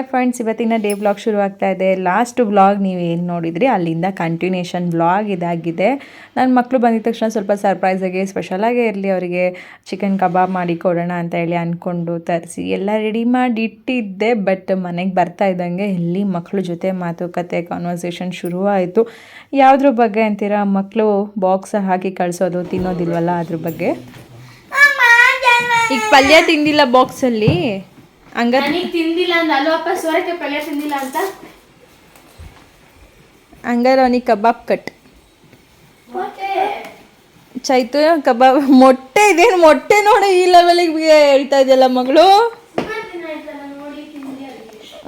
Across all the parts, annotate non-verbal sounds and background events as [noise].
Hi friends ಇವತ್ತಿನ day blog ಶುರು ಆಗ್ತಾ ಇದೆ. ಲಾಸ್ಟ್ ಬ್ಲಾಗ್ ನೀವು ಏನು ನೋಡಿದ್ರಿ? ಅಲ್ಲಿಂದ ಕಂಟಿನ್ಯೂಷನ್ ಬ್ಲಾಗ್ ಇದಾಗಿದೆ. ನನ್ನ ಮಕ್ಕಳು ಬಂದಿದ ತಕ್ಷಣ ಸ್ವಲ್ಪ ಸರ್ಪ್ರೈಸಾಗಿ ಸ್ಪೆಷಲಾಗೇ ಇರಲಿ ಅವರಿಗೆ. ಚಿಕನ್ ಕಬಾಬ್ ಮಾಡಿ ಕೊಡೋಣ ಅಂತ ಹೇಳಿ ಅಂದ್ಕೊಂಡು ತರಿಸಿ. ಎಲ್ಲ ರೆಡಿ ಮಾಡಿ ಇಟ್ಟಿದ್ದೆ ಬಟ್ ಮನೆಗೆ ಬರ್ತಾ ಇದ್ದಂಗೆ ಎಲ್ಲಿ ಮಕ್ಕಳ ಜೊತೆ ಮಾತುಕತೆ ಕಾನ್ವರ್ಸೇಷನ್ ಶುರುವಾಯಿತು. ಯಾವುದ್ರ ಬಗ್ಗೆ ಅಂತೀರಾ? ಮಕ್ಕಳು ಬಾಕ್ಸ್ ಹಾಕಿ ಕಳಿಸೋದು, ತಿನ್ನೋದಿಲ್ವಲ್ಲ ಅದ್ರ ಬಗ್ಗೆ? ಈಗ ಪಲ್ಯ ತಿಂದಿಲ್ಲ ಬಾಕ್ಸಲ್ಲಿ ಹಂಗ ನನಗೆ ತಿಂದಿಲ್ಲ ಅಂದ. ಅಲ್ವಾ ಅಪ್ಪ ಸೋರೆಕಾಯಿ ಪಲ್ಯ ತಿಂದಿಲ್ಲ ಅಂತ. ಹಂಗಾರೆ ಅವನಿಗೆ ಕಬಾಬ್ ಕಟ್. ಚೈತು ಕಬಾಬ್ ಮೊಟ್ಟೆ ಇದೇನು ಮೊಟ್ಟೆ ನೋಡಿ ಈ ಲೆವೆಲಿಗೆ ಹೇಳ್ತಾ ಇದೆಯಲ್ಲ ಮಗಳು?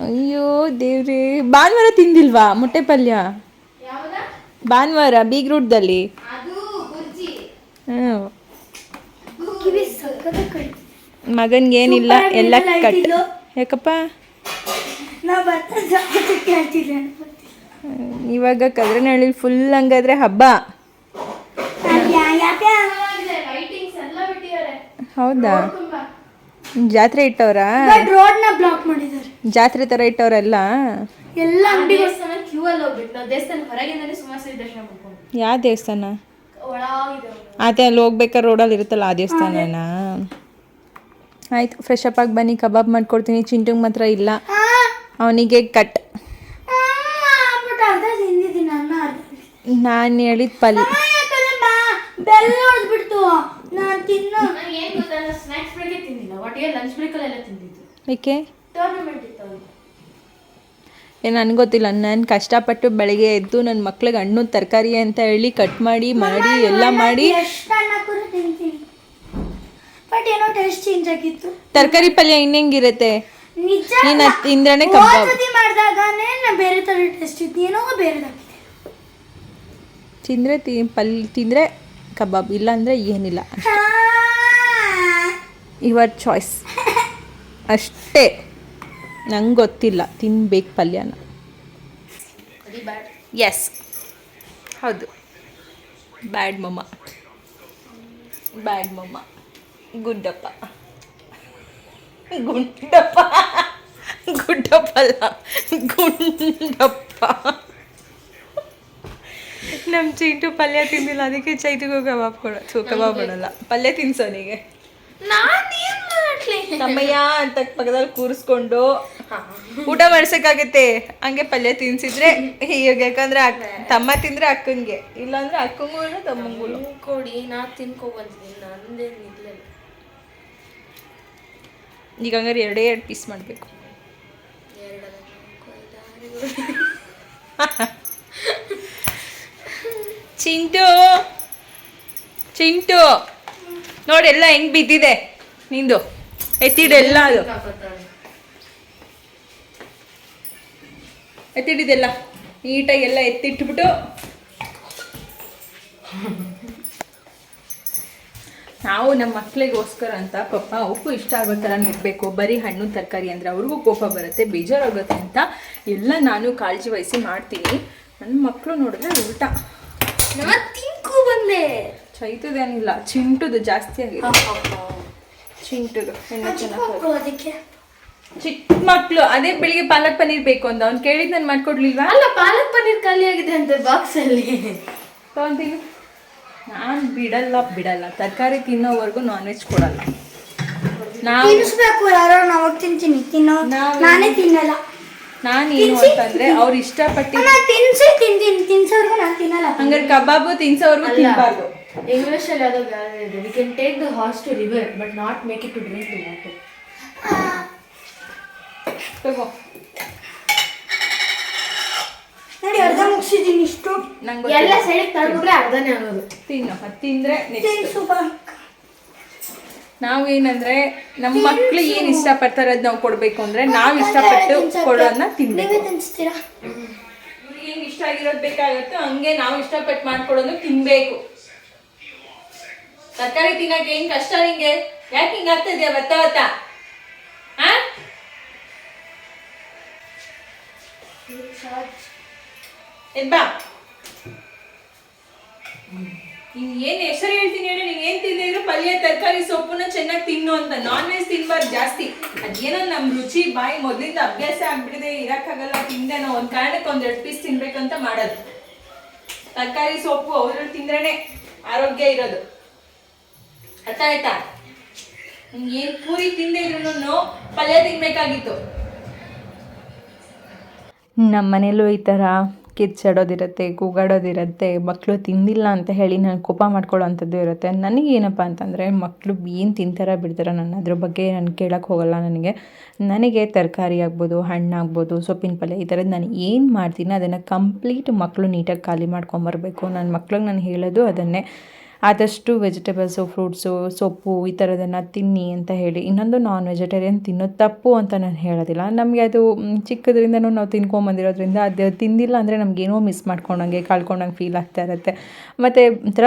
ಅಯ್ಯೋ ದೇವ್ರಿ ಭಾನುವಾರ ತಿಂದಿಲ್ವಾ ಮೊಟ್ಟೆ ಪಲ್ಯ? ಯಾವ್ದ ಭಾನುವಾರ ಬೀಗ್ರೂಟ್ದಲ್ಲಿ. ಹ್ಞೂ ಕಿವಿ ಸಕ್ಕದ ಕೈ ಮಗನ್ಗೇನಿಲ್ಲ ಎಲ್ಲ ಕಟ್ ಯಾಕಪ್ಪ? ಇವಾಗ ಕದ್ರನಹಳ್ಳಿ ಫುಲ್ ಹಂಗಾದ್ರೆ ಹಬ್ಬ. ಹೌದಾ? ಜಾತ್ರೆ ಇಟ್ಟವ್ರಾ? ರೋಡ್ನ ಬ್ಲಾಕ್ ಮಾಡಿದ್ದಾರೆ. ಜಾತ್ರೆ ತರ ಇಟ್ಟವ್ರಲ್ಲ? ಎಲ್ಲ ಯಾವ ದೇವಸ್ಥಾನ ಅದೇ ಅಲ್ಲಿ ಹೋಗ್ಬೇಕಾದ್ರೆ ರೋಡಲ್ಲಿ ಇರುತ್ತಲ್ಲ ಆ ದೇವಸ್ಥಾನನ? ಆಯ್ತು ಫ್ರೆಶ್ ಅಪ್ ಆಗಿ ಬನ್ನಿ ಕಬಾಬ್ ಮಾಡ್ಕೊಡ್ತೀನಿ ಚಿಂಟುಗೆ ಮಾತ್ರ ಇಲ್ಲ. ಅವನಿಗೆ ಕಟ್ ನಾನು ಹೇಳಿದ ಪಲ್ಯ ಏಕೆ? ಏ ನನಗೆ ಗೊತ್ತಿಲ್ಲ. ನಾನು ಕಷ್ಟಪಟ್ಟು ಬೆಳಗ್ಗೆ ಎದ್ದು ನನ್ನ ಮಕ್ಳಿಗೆ ಹಣ್ಣು ತರಕಾರಿ ಅಂತ ಹೇಳಿ ಕಟ್ ಮಾಡಿ ಮಾಡಿ ಎಲ್ಲ ಮಾಡಿ ಎಷ್ಟು ಅನ್ನ ಕೂಡ ತಿಂತೀನಿ ಬಟ್ ಏನೋ ಟೇಸ್ಟ್ ಚೇಂಜ್ ಆಗಿತ್ತು. ತರಕಾರಿ ಪಲ್ಯ ಇನ್ನೆಂಗಿರುತ್ತೆ? ನಿಜ ನೀನು ಅದು ತಿಂದ್ರೇ ಕಬಾಬ್. ಸತಿ ಮಾಡಿದಾಗನೇ ನಾ ಬೇರೆ ತರ ಟೇಸ್ಟ್ ಇತ್ತು. ಏನೋ ಬೇರೆ ತಿಂದರೆ ತಿ ಪಲ್ ತಿಂದರೆ ಕಬಾಬ್ ಇಲ್ಲ ಅಂದರೆ ಏನಿಲ್ಲ ಯುವರ್ ಚಾಯ್ಸ್ ಅಷ್ಟೇ. ನಂಗೆ ಗೊತ್ತಿಲ್ಲ ತಿನ್ಬೇಕು ಪಲ್ಯನ. ಎಸ್ ಹೌದು. ಬ್ಯಾಡ್ ಮಮ್ಮ ಬ್ಯಾಡ್ ಮಮ್ಮ ಗುಡ್ಡಪ್ಪ. ಗುಂಡಪ್ಪ ಗುಡ್ಡಪ್ಪ. ಅಲ್ಲ ಗುಂಡಪ್ಪ. ನಮ್ಮ ಚಿಂಟು ಪಲ್ಯ ತಿಂದಿಲ್ಲ ಅದಕ್ಕೆ ಚೈತಿಗೂ ಕಬಾಬ್ ಕೊಡೋದು ಸೊ ಕಬಾಬ್ ಕೊಡಲ್ಲ. ಪಲ್ಯ ತಿನ್ಸೋನಿಗೆ ನಾನು ಏನು ಮಾಡ್ಲಿ? ತಮ್ಮಯ್ಯ ಅಂತ ಪಕ್ಕದಲ್ಲಿ ಕೂರಿಸ್ಕೊಂಡು ಊಟ ಮಾಡ್ಸಕ್ಕಾಗತ್ತೆ. ಹಂಗೆ ಪಲ್ಯ ತಿನ್ಸಿದ್ರೆ ಈಗ ಯಾಕಂದ್ರೆ ಅಕ್ಕ ತಮ್ಮ ತಿಂದ್ರೆ ಅಕ್ಕಂಗೆ. ಇಲ್ಲಾಂದ್ರೆ ಅಕ್ಕಂಗೂ ತಮ್ಮಂಗೂ. ಕೊಡಿ ನಾ ತಿನ್ಕೊ ಬಂದಿದ್ದೀನಿ ಈಗ ಹಂಗಾರೆ ಎರಡೇ ಎರಡು ಪೀಸ್ ಮಾಡಬೇಕು. [laughs] ಚಿಂಟು ಚಿಂಟು ನೋಡಿ ಎಲ್ಲ ಹೆಂಗ್ ಬಿದ್ದಿದೆ ನಿಂದು. ಎತ್ತಿಡೆಲ್ಲ ಅದು. ಎತ್ತಿಡಿದೆಲ್ಲ ನೀಟಾಗಿ ಎಲ್ಲ ಎತ್ತಿಟ್ಬಿಟ್ಟು. [laughs] ನಾವು ನಮ್ಮ ಮಕ್ಕಳಿಗೋಸ್ಕರ ಅಂತ ಪಾಪ ಅವಕ್ಕೂ ಇಷ್ಟ ಆಗೋ ಥರ ಇರಬೇಕು. ಬರೀ ಹಣ್ಣು ತರಕಾರಿ ಅಂದರೆ ಅವ್ರಿಗೂ ಕೋಪ ಬರುತ್ತೆ ಬೇಜಾರಾಗುತ್ತೆ ಅಂತ ಎಲ್ಲ ನಾನು ಕಾಳಜಿ ವಹಿಸಿ ಮಾಡ್ತೀನಿ. ನನ್ನ ಮಕ್ಕಳು ನೋಡಿದ್ರೆ ಉಲ್ಟಾ. ತಿಂಕು ಬಂದೆ. ಚೈತದೇನಿಲ್ಲ ಚಿಂಟುದು ಜಾಸ್ತಿ ಆಗಿದೆ ಚಿಂಟುದು ಹೆಣ್ಣು ಚೆನ್ನಾಗಿ ಚಿಕ್ಕ ಮಕ್ಕಳು ಅದೇ ಬೆಳಿಗ್ಗೆ ಪಾಲಕ್ ಪನ್ನೀರ್ ಬೇಕು ಅಂತ ಅವ್ನು ಕೇಳಿದ್ ನಾನು ಮಾಡ್ಕೊಡ್ಲಿಲ್ವಾ? ಅಲ್ಲ ಪಾಲಕ್ ಪನ್ನೀರ್ ಖಾಲಿ ಆಗಿದೆ ಅಂತೆ ಬಾಕ್ಸಲ್ಲಿ ತಗೊಂತೀನಿ ನಾನು ಬಿಡಲ್ಲ ಬಿಡಲ್ಲ. ತರಕಾರಿ ತಿನ್ನೋವರೆಗೂ ನಾನ್ ವೆಜ್ ಕೊಡಲ್ಲ. ನಾವು ತಿನ್ನಿಸ್ಬೇಕು ಯಾರೋ ನಾವು ತಿಂತೀನಿ. ತಿನ್ನೋ ನಾವು- ನಾನೇ ತಿನ್ನಲ್ಲ. ನಾನು ಏನು ಅಂತಂದ್ರೆ ಅವ್ರು ಇಷ್ಟಪಟ್ಟು ನಾನು ತಿನ್ಸಿ ತಿಂತೀನಿ. ತಿನ್ಸೋರ್ಗು ನಾನು ತಿನ್ನಲ್ಲ. ಹಂಗಾರೆ ಕಬಾಬು ತಿನ್ಸೋವರೆಗೂ ತಿನ್ಬಾರ್ದು. ಇಂಗ್ಲಿಷ್ ಅಲ್ಲಿ ಯಾವ್ದೋ ಗಾದೆ ಇದೆ. We can take the horse to river but not make it to drink the water ತಗೋ. ನೋಡಿ ಅರ್ಧ ಮುಗಿಸಿದ್ದೀನಿ ಇಷ್ಟು ನಂಗೆ ಎಲ್ಲ ಸೈಡ್ ತಗೊಂಡ್ರೆ ಅರ್ಧನೇ ಆಗೋದು. ತಿನ್ನು ಅದ್ ತಿಂದ್ರೆ ನೆಕ್ಸ್ಟ್ ಸೂಪರ್ ನಾವು ಏನಂದ್ರೆ ನಮ್ಮ ಮಕ್ಳು ಏನ್ ಇಷ್ಟಪಡ್ತಾರೆ ಅದ್ ನಾವು ಕೊಡ್ಬೇಕು ಅಂದ್ರೆ ನಾವ್ ಇಷ್ಟಪಟ್ಟು ಕೊಡೋದನ್ನ ತಿನ್ಬೇಕು. ನೀವೇ ತಿನ್ಸ್ತೀರಾ? ಏನ್ ಇಷ್ಟ ಆಗಿರೋದು ಬೇಕಾಗುತ್ತೋ ಹಂಗೆ ನಾವು ಇಷ್ಟಪಟ್ಟು ಮಾಡ್ಕೊಡೋದು ತಿನ್ಬೇಕು. ತರಕಾರಿ ತಿನ್ನಕ್ಕೆ ಏನ್ ಕಷ್ಟ ನಿಂಗೆ? ಯಾಕೆ ಹಿಂಗ ಆಗ್ತದ್ಯಾ ಬತ್ತ ಬತ್ತ ಆ ಎದ್ ಬಾ. ಏನು ಏನ್ ಹೆಸರು ಹೇಳ್ತೀನಿ ಹೇಳಿ ನೀವು ಏನ್ ತಿಂದಿದ್ರು ಪಲ್ಯ, ತರಕಾರಿ, ಸೊಪ್ಪುನ ಚೆನ್ನಾಗಿ ತಿನ್ನು ಅಂತ. ನಾನ್ ವೆಜ್ ತಿನ್ಬಾರ್ದು ಜಾಸ್ತಿ. ಅದೇನೋ ನಮ್ ರುಚಿ ಬಾಯಿ ಮೊದಲಿಂದ ಅಭ್ಯಾಸ ಆಗ್ಬಿಡಿದೆ ಇರಕ್ಕಾಗಲ್ಲ ತಿಂದೇನೋ ಒಂದ್ ಕಾರಣಕ್ಕೆ ಒಂದ್ ಎರಡು ಪೀಸ್ ತಿನ್ಬೇಕಂತ ಮಾಡೋದು. ತರಕಾರಿ, ಸೊಪ್ಪು ಅದ್ರಲ್ಲಿ ತಿಂದ್ರೇನೆ ಆರೋಗ್ಯ ಇರೋದು. ಅರ್ಥ ಆಯ್ತಾ? ಏನು ಏನ್ ಪೂರಿ ತಿಂದೇ ಇದ್ರು ಪಲ್ಯ ತಿನ್ಬೇಕಾಗಿತ್ತು. ನಮ್ಮ ಮನೇಲೂ ಈ ಥರ ಕಿರ್ಚಾಡೋದಿರುತ್ತೆ ಕೂಗಾಡೋದಿರುತ್ತೆ ಮಕ್ಕಳು ತಿಂದಿಲ್ಲ ಅಂತ ಹೇಳಿ ನಾನು ಕೋಪ ಮಾಡ್ಕೊಳ್ಳೋ ಅಂಥದ್ದು ಇರುತ್ತೆ. ನನಗೆ ಏನಪ್ಪ ಅಂತಂದರೆ ಮಕ್ಕಳು ಏನು ತಿಂತಾರ ಬಿಡ್ತಾರ ನಾನು ಅದ್ರ ಬಗ್ಗೆ ನಾನು ಕೇಳಕ್ಕೆ ಹೋಗಲ್ಲ ನನಗೆ. ನನಗೆ ತರಕಾರಿ ಆಗ್ಬೋದು ಹಣ್ಣಾಗ್ಬೋದು ಸೊಪ್ಪಿನ ಪಲ್ಯ ಈ ಥರದ್ದು ನಾನು ಏನು ಮಾಡ್ತೀನಿ ಅದನ್ನು ಕಂಪ್ಲೀಟ್ ಮಕ್ಕಳು ನೀಟಾಗಿ ಖಾಲಿ ಮಾಡ್ಕೊಂಬರ್ಬೇಕು. ನನ್ನ ಮಕ್ಳಿಗೆ ನಾನು ಹೇಳೋದು ಅದನ್ನೇ. ಆದಷ್ಟು ವೆಜಿಟೇಬಲ್ಸು ಫ್ರೂಟ್ಸು ಸೊಪ್ಪು ಈ ಥರದನ್ನು ತಿನ್ನಿ ಅಂತ ಹೇಳಿ. ಇನ್ನೊಂದು ನಾನ್ ವೆಜಿಟೇರಿಯನ್ ತಿನ್ನೋದು ತಪ್ಪು ಅಂತ ನಾನು ಹೇಳೋದಿಲ್ಲ. ನಮಗೆ ಅದು ಚಿಕ್ಕದ್ರಿಂದನೂ ನಾವು ತಿನ್ಕೊಂಬಂದಿರೋದ್ರಿಂದ ಅದು ತಿಂದಿಲ್ಲ ಅಂದರೆ ನಮಗೇನೋ ಮಿಸ್ ಮಾಡ್ಕೊಂಡಂಗೆ, ಕಳ್ಕೊಂಡಂಗೆ ಫೀಲ್ ಆಗ್ತಾ ಇರುತ್ತೆ. ಮತ್ತು ಒಂಥರ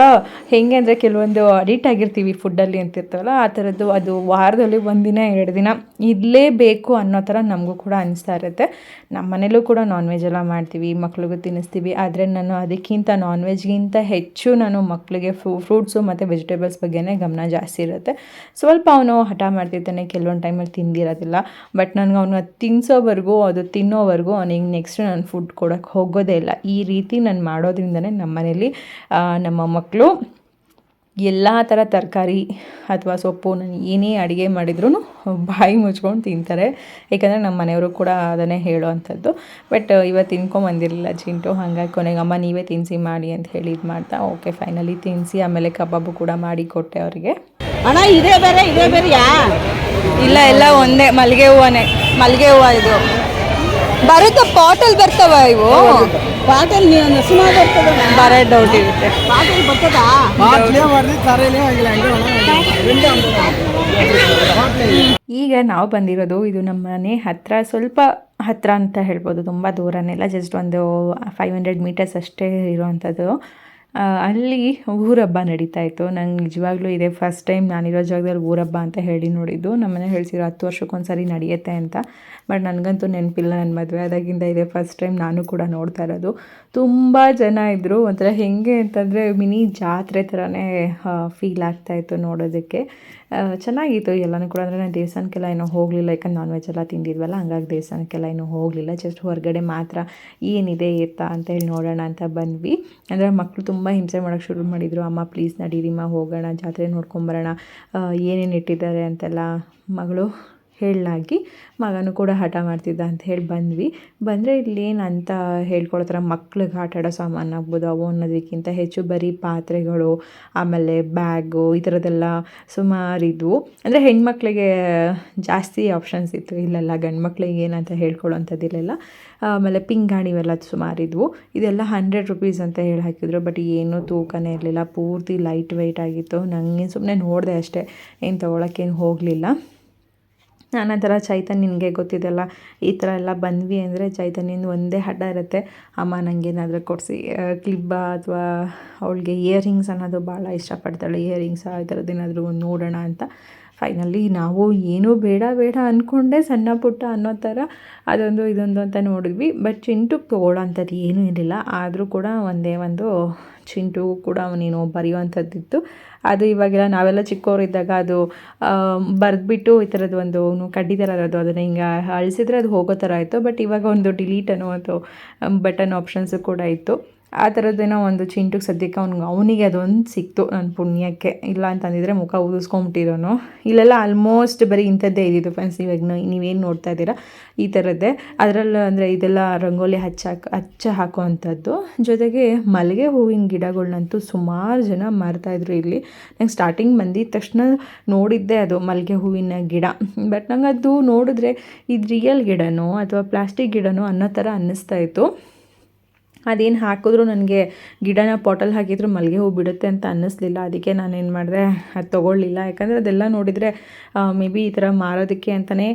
ಹೆಂಗೆ ಅಂದರೆ ಕೆಲವೊಂದು ಅಡಿಕ್ಟ್ ಆಗಿರ್ತೀವಿ ಫುಡ್ಡಲ್ಲಿ ಅಂತಿರ್ತವಲ್ಲ ಆ ಥರದ್ದು ಅದು ವಾರದಲ್ಲಿ ಒಂದು ದಿನ, ಎರಡು ದಿನ ಇರಲೇಬೇಕು ಅನ್ನೋ ಥರ ನಮಗೂ ಕೂಡ ಅನಿಸ್ತಾ ಇರುತ್ತೆ. ನಮ್ಮ ಮನೇಲೂ ಕೂಡ ನಾನ್ ವೆಜ್ ಎಲ್ಲ ಮಾಡ್ತೀವಿ, ಮಕ್ಳಿಗೂ ತಿನ್ನಿಸ್ತೀವಿ. ಆದರೆ ನಾನು ಅದಕ್ಕಿಂತ ನಾನ್ ವೆಜ್ಗಿಂತ ಹೆಚ್ಚು ನಾನು ಮಕ್ಕಳಿಗೆ ಫ್ರೂ ಫ್ರೂಟ್ಸು ಮತ್ತು ವೆಜಿಟೇಬಲ್ಸ್ ಬಗ್ಗೆನೇ ಗಮನ ಜಾಸ್ತಿ ಇರುತ್ತೆ. ಸ್ವಲ್ಪ ಅವನು ಹಠ ಮಾಡ್ತಿರ್ತಾನೆ, ಕೆಲವೊಂದು ಟೈಮಲ್ಲಿ ತಿಂದಿರೋದಿಲ್ಲ. ಬಟ್ ನನಗೆ ಅವನು ಅದು ತಿನ್ಸೋವರೆಗೂ, ಅದು ತಿನ್ನೋವರೆಗೂ ಅವನಿಗೆ ನೆಕ್ಸ್ಟ್ ನಾನು ಫುಡ್ ಕೊಡೋಕ್ಕೆ ಹೋಗೋದೇ ಇಲ್ಲ. ಈ ರೀತಿ ನಾನು ಮಾಡೋದ್ರಿಂದನೇ ನಮ್ಮ ಮನೇಲಿ ನಮ್ಮ ಮಕ್ಕಳು ಎಲ್ಲ ಥರ ತರಕಾರಿ ಅಥವಾ ಸೊಪ್ಪು ನಾನು ಏನೇ ಅಡುಗೆ ಮಾಡಿದ್ರೂ ಬಾಯಿ ಮುಚ್ಕೊಂಡು ತಿಂತಾರೆ. ಏಕೆಂದರೆ ನಮ್ಮ ಮನೆಯವರು ಕೂಡ ಅದನ್ನೇ ಹೇಳೋವಂಥದ್ದು. ಬಟ್ ಇವತ್ತು ತಿನ್ಕೊಂಬಂದಿರಲಿಲ್ಲ ಚಿಂಟು. ಹಾಗಾಗಿ ಕೊನೆಗೆ ಅಮ್ಮ ನೀವೇ ತಿನ್ನಿಸಿ ಮಾಡಿ ಅಂತ ಹೇಳಿ ಇದು ಮಾಡ್ತಾ ಓಕೆ ಫೈನಲಿ ತಿನ್ನಿಸಿ ಆಮೇಲೆ ಕಬಾಬು ಕೂಡ ಮಾಡಿ ಕೊಟ್ಟೆ ಅವರಿಗೆ. ಅಣ್ಣ ಇದೇ ಬೇರೆ ಇದೇ ಬೇರೆಯಾ ಇಲ್ಲ ಎಲ್ಲ ಒಂದೇ ಮಲ್ಲಿಗೆ ಹೂವನೇ. ಮಲ್ಲಿಗೆ ಹೂವು ಇದು. ಬರುತ್ತೆ? ಪಾಟಲ್ಲಿ ಬರ್ತವ ಇವು? ಪಾಟಲ್ ನೀವು ಸುಮಾರು ಬರ್ತದೆ. ಬರೋ ಡೌಟ್ ಇರುತ್ತೆ. ಪಾಟಲ್ ಬರ್ತದಾ? ಈಗ ನಾವು ಬಂದಿರೋದು ಇದು ನಮ್ಮ ಮನೆ ಹತ್ತಿರ ಸ್ವಲ್ಪ ಹತ್ತಿರ ಅಂತ ಹೇಳ್ಬೋದು. ತುಂಬ ದೂರನೆಲ್ಲ ಜಸ್ಟ್ ಒಂದು ಫೈವ್ ಹಂಡ್ರೆಡ್ ಮೀಟರ್ಸ್ ಅಷ್ಟೇ ಇರೋವಂಥದ್ದು. ಅಲ್ಲಿ ಊರಬ್ಬ ನಡೀತಾ ಇತ್ತು. ನಂಗೆ ನಿಜವಾಗ್ಲೂ ಇದೆ ಫಸ್ಟ್ ಟೈಮ್ ನಾನಿರೋ ಜಾಗದಲ್ಲಿ ಊರಬ್ಬ ಅಂತ ಹೇಳಿ ನೋಡಿದ್ದು. ನಮ್ಮನೆ ಹೇಳ್ಸಿರೋ ಹತ್ತು ವರ್ಷಕ್ಕೊಂದ್ಸರಿ ನಡೆಯುತ್ತೆ ಅಂತ. ಬಟ್ ನನಗಂತೂ ನೆನಪಿಲ್ಲ ನನ್ನ ಮದುವೆ ಆದಾಗಿಂದ ಇದೆ. ಫಸ್ಟ್ ಟೈಮ್ ನಾನು ಕೂಡ ನೋಡ್ತಾ ಇರೋದು. ತುಂಬ ಜನ ಇದ್ದರು ಒಂಥರ ಹೆಂಗೆ ಅಂತಂದರೆ ಮಿನಿ ಜಾತ್ರೆ ಥರನೇ ಫೀಲ್ ಆಗ್ತಾಯಿತ್ತು ನೋಡೋದಕ್ಕೆ. ಆ, ಚೆನ್ನಾಗಿತ್ತು. ಎಲ್ಲನೂ ಕೂಡ ಅಂದರೆ ನಾನು ದೇವಸ್ಥಾನಕ್ಕೆಲ್ಲ ಏನೋ ಹೋಗಲಿಲ್ಲ. ಯಾಕಂದ್ರೆ ನಾನ್ ವೆಜ್ ಎಲ್ಲ ತಿಂದಿದ್ವಲ್ಲ ಹಂಗಾಗಿ ದೇವಸ್ಥಾನಕ್ಕೆಲ್ಲ ಏನೂ ಹೋಗಲಿಲ್ಲ. ಜಸ್ಟ್ ಹೊರಗಡೆ ಮಾತ್ರ ಏನಿದೆ ಏತಾ ಅಂತ ಹೇಳಿ ನೋಡೋಣ ಅಂತ ಬಂದ್ವಿ. ಅಂದರೆ ಮಕ್ಕಳು ತುಂಬ ಹಿಂಸೆ ಮಾಡೋಕ್ಕೆ ಶುರು ಮಾಡಿದರು. ಅಮ್ಮ ಪ್ಲೀಸ್ ನಡೀರಿಮ್ಮ ಹೋಗೋಣ. ಜಾತ್ರೆ ನೋಡ್ಕೊಂಬರೋಣ. ಏನೇನು ಇಟ್ಟಿದ್ದಾರೆ ಅಂತೆಲ್ಲ. ಮಗಳು ಹೇಳಲಾಗಿ ಮಗನೂ ಕೂಡ ಹಠ ಮಾಡ್ತಿದ್ದ ಅಂತ ಹೇಳಿ ಬಂದ್ವಿ. ಬಂದರೆ ಇಲ್ಲೇನು ಅಂತ ಹೇಳ್ಕೊಳ್ಳೋ ಥರ ಮಕ್ಳಿಗೆ ಆಟ ಆಡೋ ಸಾಮಾನು ಆಗ್ಬೋದು, ಅವು ಅನ್ನೋದಕ್ಕಿಂತ ಹೆಚ್ಚು ಬರೀ ಪಾತ್ರೆಗಳು, ಆಮೇಲೆ ಬ್ಯಾಗು, ಈ ಥರದ್ದೆಲ್ಲ ಸುಮಾರು ಇದ್ವು ಅಂದರೆ ಹೆಣ್ಮಕ್ಳಿಗೆ ಜಾಸ್ತಿ ಆಪ್ಷನ್ಸ್ ಇತ್ತು. ಇಲ್ಲೆಲ್ಲ ಗಂಡು ಮಕ್ಳಿಗೆ ಏನಂತ ಹೇಳ್ಕೊಳ್ಳೋಂಥದ್ದಿಲ್ಲ ಆಮೇಲೆ ಪಿಂಗಾಣಿ ಇವೆಲ್ಲ ಸುಮಾರು ಇದ್ವು ಇದೆಲ್ಲ ಹಂಡ್ರೆಡ್ ರುಪೀಸ್ ಅಂತ ಹೇಳಿ ಹಾಕಿದ್ರು ಬಟ್ ಏನೂ ತೂಕನೇ ಇರಲಿಲ್ಲ. ಪೂರ್ತಿ ಲೈಟ್ ವೆಯ್ಟ್ ಆಗಿತ್ತು. ನನಗೆ ಸುಮ್ಮನೆ ನೋಡಿದೆ ಅಷ್ಟೇ. ಏನು ತೊಗೊಳಕ್ಕೇನು ಹೋಗಲಿಲ್ಲ. ನಾನಂತರ ಚೈತನ್ಯ ನಿನಗೆ ಗೊತ್ತಿದೆಲ್ಲ ಈ ಥರ ಎಲ್ಲ ಬಂದ್ವಿ ಅಂದರೆ ಚೈತನ್ಯಂದು ಒಂದೇ ಹಠ ಇರುತ್ತೆ. ಅಮ್ಮ ನನಗೇನಾದರೂ ಕೊಡಿಸಿ ಕ್ಲಿಬ್ಬ ಅಥವಾ ಅವಳಿಗೆ ಇಯರಿಂಗ್ಸ್ ಅನ್ನೋದು ಭಾಳ ಇಷ್ಟಪಡ್ತಾಳೆ. ಇಯರಿಂಗ್ಸ್ ಆ ಥರದ್ದು ಏನಾದರೂ ನೋಡೋಣ ಅಂತ. ಫೈನಲಿ ನಾವು ಏನೂ ಬೇಡ ಬೇಡ ಅಂದ್ಕೊಂಡೆ ಸಣ್ಣ ಪುಟ್ಟ ಅನ್ನೋ ಥರ ಅದೊಂದು ಇದೊಂದು ಅಂತ ನೋಡಿದ್ವಿ. ಬಟ್ ಚಿಂಟು ತೊಗೊಳ್ಳೋಂಥದ್ದು ಏನೂ ಇರಲಿಲ್ಲ. ಆದರೂ ಕೂಡ ಒಂದೇ ಒಂದು ಚಿಂಟು ಕೂಡ ನೀನು ಬರೆಯುವಂಥದ್ದಿತ್ತು. ಅದು ಇವಾಗೆಲ್ಲ, ನಾವೆಲ್ಲ ಚಿಕ್ಕವರಿದ್ದಾಗ ಅದು ಬರೆದ್ಬಿಟ್ಟು ಈ ಥರದ್ದು ಒಂದು ಕಡ್ಡಿ ಥರ ಇರೋದು, ಅದನ್ನು ಹಿಂಗೆ ಅಳಿಸಿದ್ರೆ ಅದು ಹೋಗೋ ಥರ ಇತ್ತು. ಬಟ್ ಇವಾಗ ಒಂದು ಡಿಲೀಟ್ ಅನ್ನೋ ಒಂದು ಬಟನ್ ಆಪ್ಷನ್ಸು ಕೂಡ ಇತ್ತು. ಆ ಥರದ್ದೇನೋ ಒಂದು ಚಿಂಟುಗೆ ಸದ್ಯಕ್ಕೆ ಅವ್ನಿಗೆ ಅವನಿಗೆ ಅದೊಂದು ಸಿಕ್ತು ನನ್ನ ಪುಣ್ಯಕ್ಕೆ. ಇಲ್ಲ ಅಂತಂದಿದ್ರೆ ಮುಖ ಊದಿಸ್ಕೊಂಬಿಟ್ಟಿರೋನು ಇಲ್ಲೆಲ್ಲ ಆಲ್ಮೋಸ್ಟ್ ಬರೀ ಇಂಥದ್ದೇ ಇದ್ದಿದ್ದು ಫ್ರೆಂಡ್ಸ್ ಇವಾಗ ನೀವೇನು ನೋಡ್ತಾ ಇದ್ದೀರಾ? ಈ ಥರದ್ದೇ. ಅದರಲ್ಲಿ ಅಂದರೆ ಇದೆಲ್ಲ ರಂಗೋಲಿ ಹಚ್ಚಾಕ ಹಚ್ಚ ಹಾಕುವಂಥದ್ದು. ಜೊತೆಗೆ ಮಲ್ಲಿಗೆ ಹೂವಿನ ಗಿಡಗಳನ್ನಂತೂ ಸುಮಾರು ಜನ ಮಾರ್ತಾಯಿದ್ರು ಇಲ್ಲಿ. ನಂಗೆ ಸ್ಟಾರ್ಟಿಂಗ್ ಬಂದಿದ್ದ ತಕ್ಷಣ ನೋಡಿದ್ದೆ ಅದು ಮಲ್ಲಿಗೆ ಹೂವಿನ ಗಿಡ. ಬಟ್ ನಂಗೆ ಅದು ನೋಡಿದ್ರೆ ಇದು ರಿಯಲ್ ಗಿಡನೋ ಅಥವಾ ಪ್ಲಾಸ್ಟಿಕ್ ಗಿಡನೋ ಅನ್ನೋ ಥರ ಅನ್ನಿಸ್ತಾ ಇತ್ತು. ಅದೇನು ಹಾಕಿದ್ರು ನನಗೆ ಗಿಡನ ಪಾಟಲ್ಲಿ ಹಾಕಿದ್ರು ಮಲ್ಲಿಗೆ ಹೂ ಬಿಡುತ್ತೆ ಅಂತ ಅನ್ನಿಸ್ಲಿಲ್ಲ. ಅದಕ್ಕೆ ನಾನೇನು ಮಾಡಿದೆ, ಅದು ತೊಗೊಳ್ಳಿಲ್ಲ. ಯಾಕಂದರೆ ಅದೆಲ್ಲ ನೋಡಿದರೆ ಮೇ ಬಿ ಈ ಥರ ಮಾರೋದಕ್ಕೆ ಅಂತಲೇ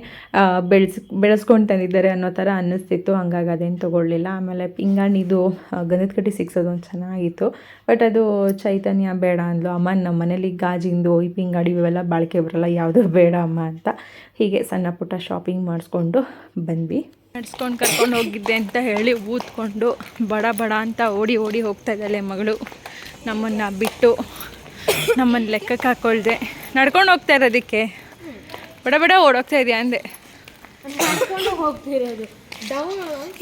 ಬೆಳೆಸ್, ಬೆಳೆಸ್ಕೊಂಡು ತಂದಿದ್ದಾರೆ ಅನ್ನೋ ಥರ ಅನ್ನಿಸ್ತಿತ್ತು. ಹಂಗಾಗಿ ಅದೇನು ತೊಗೊಳ್ಳಿಲ್ಲ. ಆಮೇಲೆ ಪಿಂಗಾಣಿದು ಗಂಧದ ಕಟ್ಟಿ ಸಿಕ್ಸೋದು ಒಂದು ಚೆನ್ನಾಗಿತ್ತು ಬಟ್ ಅದು ಚೈತನ್ಯ ಬೇಡ ಅಂದ್ಲು. ಅಮ್ಮ ನಮ್ಮ ಮನೇಲಿ ಗಾಜಿಂದು, ಈ ಪಿಂಗಾಡಿ ಇವೆಲ್ಲ ಬಾಳಿಕೆ ಬರಲ್ಲ, ಯಾವುದೂ ಬೇಡ ಅಮ್ಮ ಅಂತ. ಹೀಗೆ ಸಣ್ಣ ಪುಟ್ಟ ಶಾಪಿಂಗ್ ಮಾಡಿಸ್ಕೊಂಡು ಬಂದ್ವಿ. ನಡ್ಸ್ಕೊಂಡು ಕರ್ಕೊಂಡು ಹೋಗಿದ್ದೆ ಅಂತ ಹೇಳಿ ಊದ್ಕೊಂಡು ಬಡ ಬಡ ಅಂತ ಓಡಿ ಓಡಿ ಹೋಗ್ತಾ ಇದ್ದಾಳೆ ಮಗಳು. ನಮ್ಮನ್ನು ಬಿಟ್ಟು ನಮ್ಮನ್ನು ಲೆಕ್ಕಕ್ಕೆ ಹಾಕೊಳ್ದೆ. ನಡ್ಕೊಂಡು ಹೋಗ್ತಾ ಇರೋದಕ್ಕೆ. ಬಡ ಬಡ ಓಡೋಗ್ತಾ ಇದೆಯಾ ಅಂದೆ.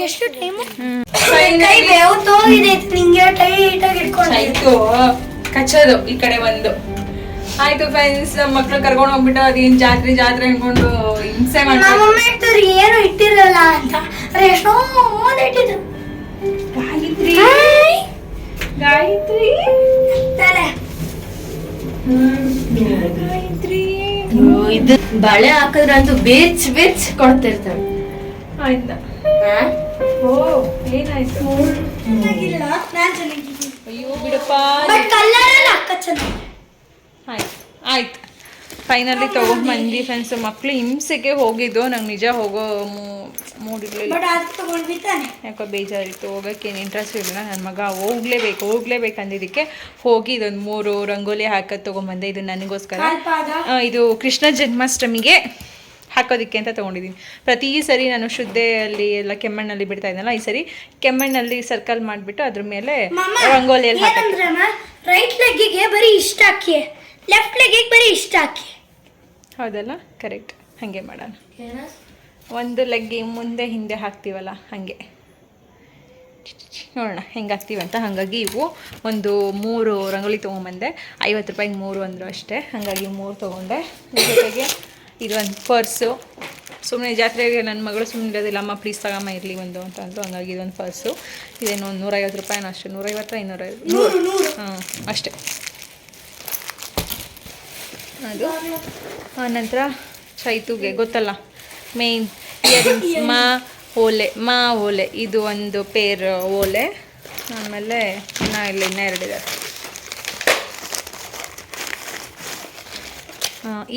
ಎಷ್ಟು ಟೈಮ್ ಕೈ ಬೇವು ಹೋಗಿದೆ ನಿಂಗೆ ಟೈಟ್ ಆಗಿ ಇಟ್ಕೊಂಡು ಕಚ್ಚೋದು ಈ ಕಡೆ ಒಂದು ಆಯ್ತು ಫ್ರೆಂಡ್ಸ್ ಮಕ್ಳು ಕರ್ಕೊಂಡು ಹೋಗ್ಬಿಟ್ಟು ಅದೇನ್ ಜಾತ್ರೆ ಜಾತ್ರೆ ಅನ್ಕೊಂಡು ಹಿಂಸೆ ಮಾಡ್ತಾರೆ ನಮ್ಮಮ್ಮ ಹೇಳ್ತಾರೆ ಏನು ಇಟ್ಟಿರಲ್ಲ ಅಂತ. ಅರೆ ಎಷ್ಟೋ ಇಟ್ಟಿದ್ರು. ಗಾಯತ್ರಿ. ಹಾಯ್. ಗಾಯತ್ರಿ. ಗಾಯತ್ರಿ. ಇದು ಬಳೆ ಹಾಕಿದ್ರಂತೂ ಬೇಚ್ ಬೇಚ್ ಕೊಡ್ತಿರ್ತಾರೆ ಆಯ್ತಾ? ಓ ಏನಾಯ್ತು? ಅಯ್ಯೋ ಬಿಡಪ್ಪ. ಕಲ್ಲರ್ ಅಕ್ಕ ಚೆನ್ನಾಗಿದೆ. ಆಯ್ತು. ಆಯ್ತು. ಫೈನಲಿ ಮಂದಿ ಫ್ರೆಂಡ್ಸ್ ಮಕ್ಕಳು ಹಿಂಸೆಗೆ ಹೋಗಿದ್ದು ನಂಗೆ ನಿಜ ಹೋಗೋ ಮೂಡಿರ್ಲಿಲ್ಲ. ಯಾಕೋ ಬೇಜಾರಿತ್ತು ಹೋಗೋಕ್ಕೇನು ಇಂಟ್ರೆಸ್ಟ್ ಇರಲಿಲ್ಲ. ನನ್ನ ಮಗ ಹೋಗ್ಲೇಬೇಕು ಹೋಗ್ಲೇಬೇಕು ಅಂದಿದ್ದಕ್ಕೆ ಹೋಗಿ ಇದೊಂದು ಮೂರು ರಂಗೋಲಿ ಹಾಕೋದು ತೊಗೊಂಬಂದೆ ಇದು ನನಗೋಸ್ಕರ. ಇದು ಕೃಷ್ಣ ಜನ್ಮಾಷ್ಟಮಿಗೆ ಹಾಕೋದಕ್ಕೆ ಅಂತ ತೊಗೊಂಡಿದ್ದೀನಿ. ಪ್ರತಿ ಸರಿ ನಾನು ಶುದ್ಧೆಯಲ್ಲಿ ಎಲ್ಲ ಕೆಮ್ಮಣ್ಣಲ್ಲಿ ಬಿಡ್ತಾ ಇದ್ದನಲ್ಲ ಈ ಸರಿ ಕೆಮ್ಮಣ್ಣಲ್ಲಿ ಸರ್ಕಲ್ ಮಾಡಿಬಿಟ್ಟು ಅದ್ರ ಮೇಲೆ ರಂಗೋಲಿಯಲ್ಲಿ ಹಾಕಿ ರೈಟ್ ಲೆಗ್ಗಿಗೆ ಬರೀ ಇಷ್ಟ ಹಾಕಿ ಲೆಫ್ಟ್ ಲೆಗ್ಗಿಗೆ ಬರೀ ಇಷ್ಟ ಹಾಕಿ ಹೌದಲ್ಲ? ಕರೆಕ್ಟ್ ಹಾಗೆ ಮಾಡೋಣ. ಒಂದು ಲೆಗ್ಗೆ ಮುಂದೆ ಹಿಂದೆ ಹಾಕ್ತೀವಲ್ಲ ಹಾಗೆ. ನೋಡೋಣ ಹೆಂಗೆ ಹಾಕ್ತೀವಂತ ಹಾಗಾಗಿ ಇವು ಒಂದು ಮೂರು ರಂಗೋಲಿ ತೊಗೊಂಬಂದೆ. ಐವತ್ತು ರೂಪಾಯಿಗೆ ಮೂರು ಅಂದರು ಅಷ್ಟೇ. ಹಾಗಾಗಿ ಮೂರು ತೊಗೊಂಡೆ. ಜೊತೆಗೆ ಇದೊಂದು ಪರ್ಸು ಸುಮ್ಮನೆ ಜಾತ್ರೆಗೆ ನನ್ನ ಮಗಳು ಸುಮ್ಮನೆ ಇರೋದಿಲ್ಲ ಅಮ್ಮ ಪ್ಲೀಸ್ ತಗಮ್ಮ ಇರಲಿ ಒಂದು ಅಂತ ಅಂದರು. ಹಂಗಾಗಿ ಇದೊಂದು ಪರ್ಸು ಇದೇನು ಒಂದು ನೂರೈವತ್ತು ರೂಪಾಯಿ ಅಷ್ಟೇ. ನೂರೈವತ್ತು ಇನ್ನೂರೈವತ್ತು? ನೂರು ನೂರು. ಹಾಂ ಅಷ್ಟೇ. ಅದು. ಆನಂತರ ಚೈತುಗೆ ಗೊತ್ತಲ್ಲ? ಮೇನ್ ಇಯರಿಂಗ್ಸ್ ಮಾ ಓಲೆ ಮಾ ಓಲೆ ಇದು ಒಂದು ಪೇರ್ ಓಲೆ. ಆಮೇಲೆ ನಾ ಇಲ್ಲಿ ಇನ್ನೂ ಎರಡಿದೆ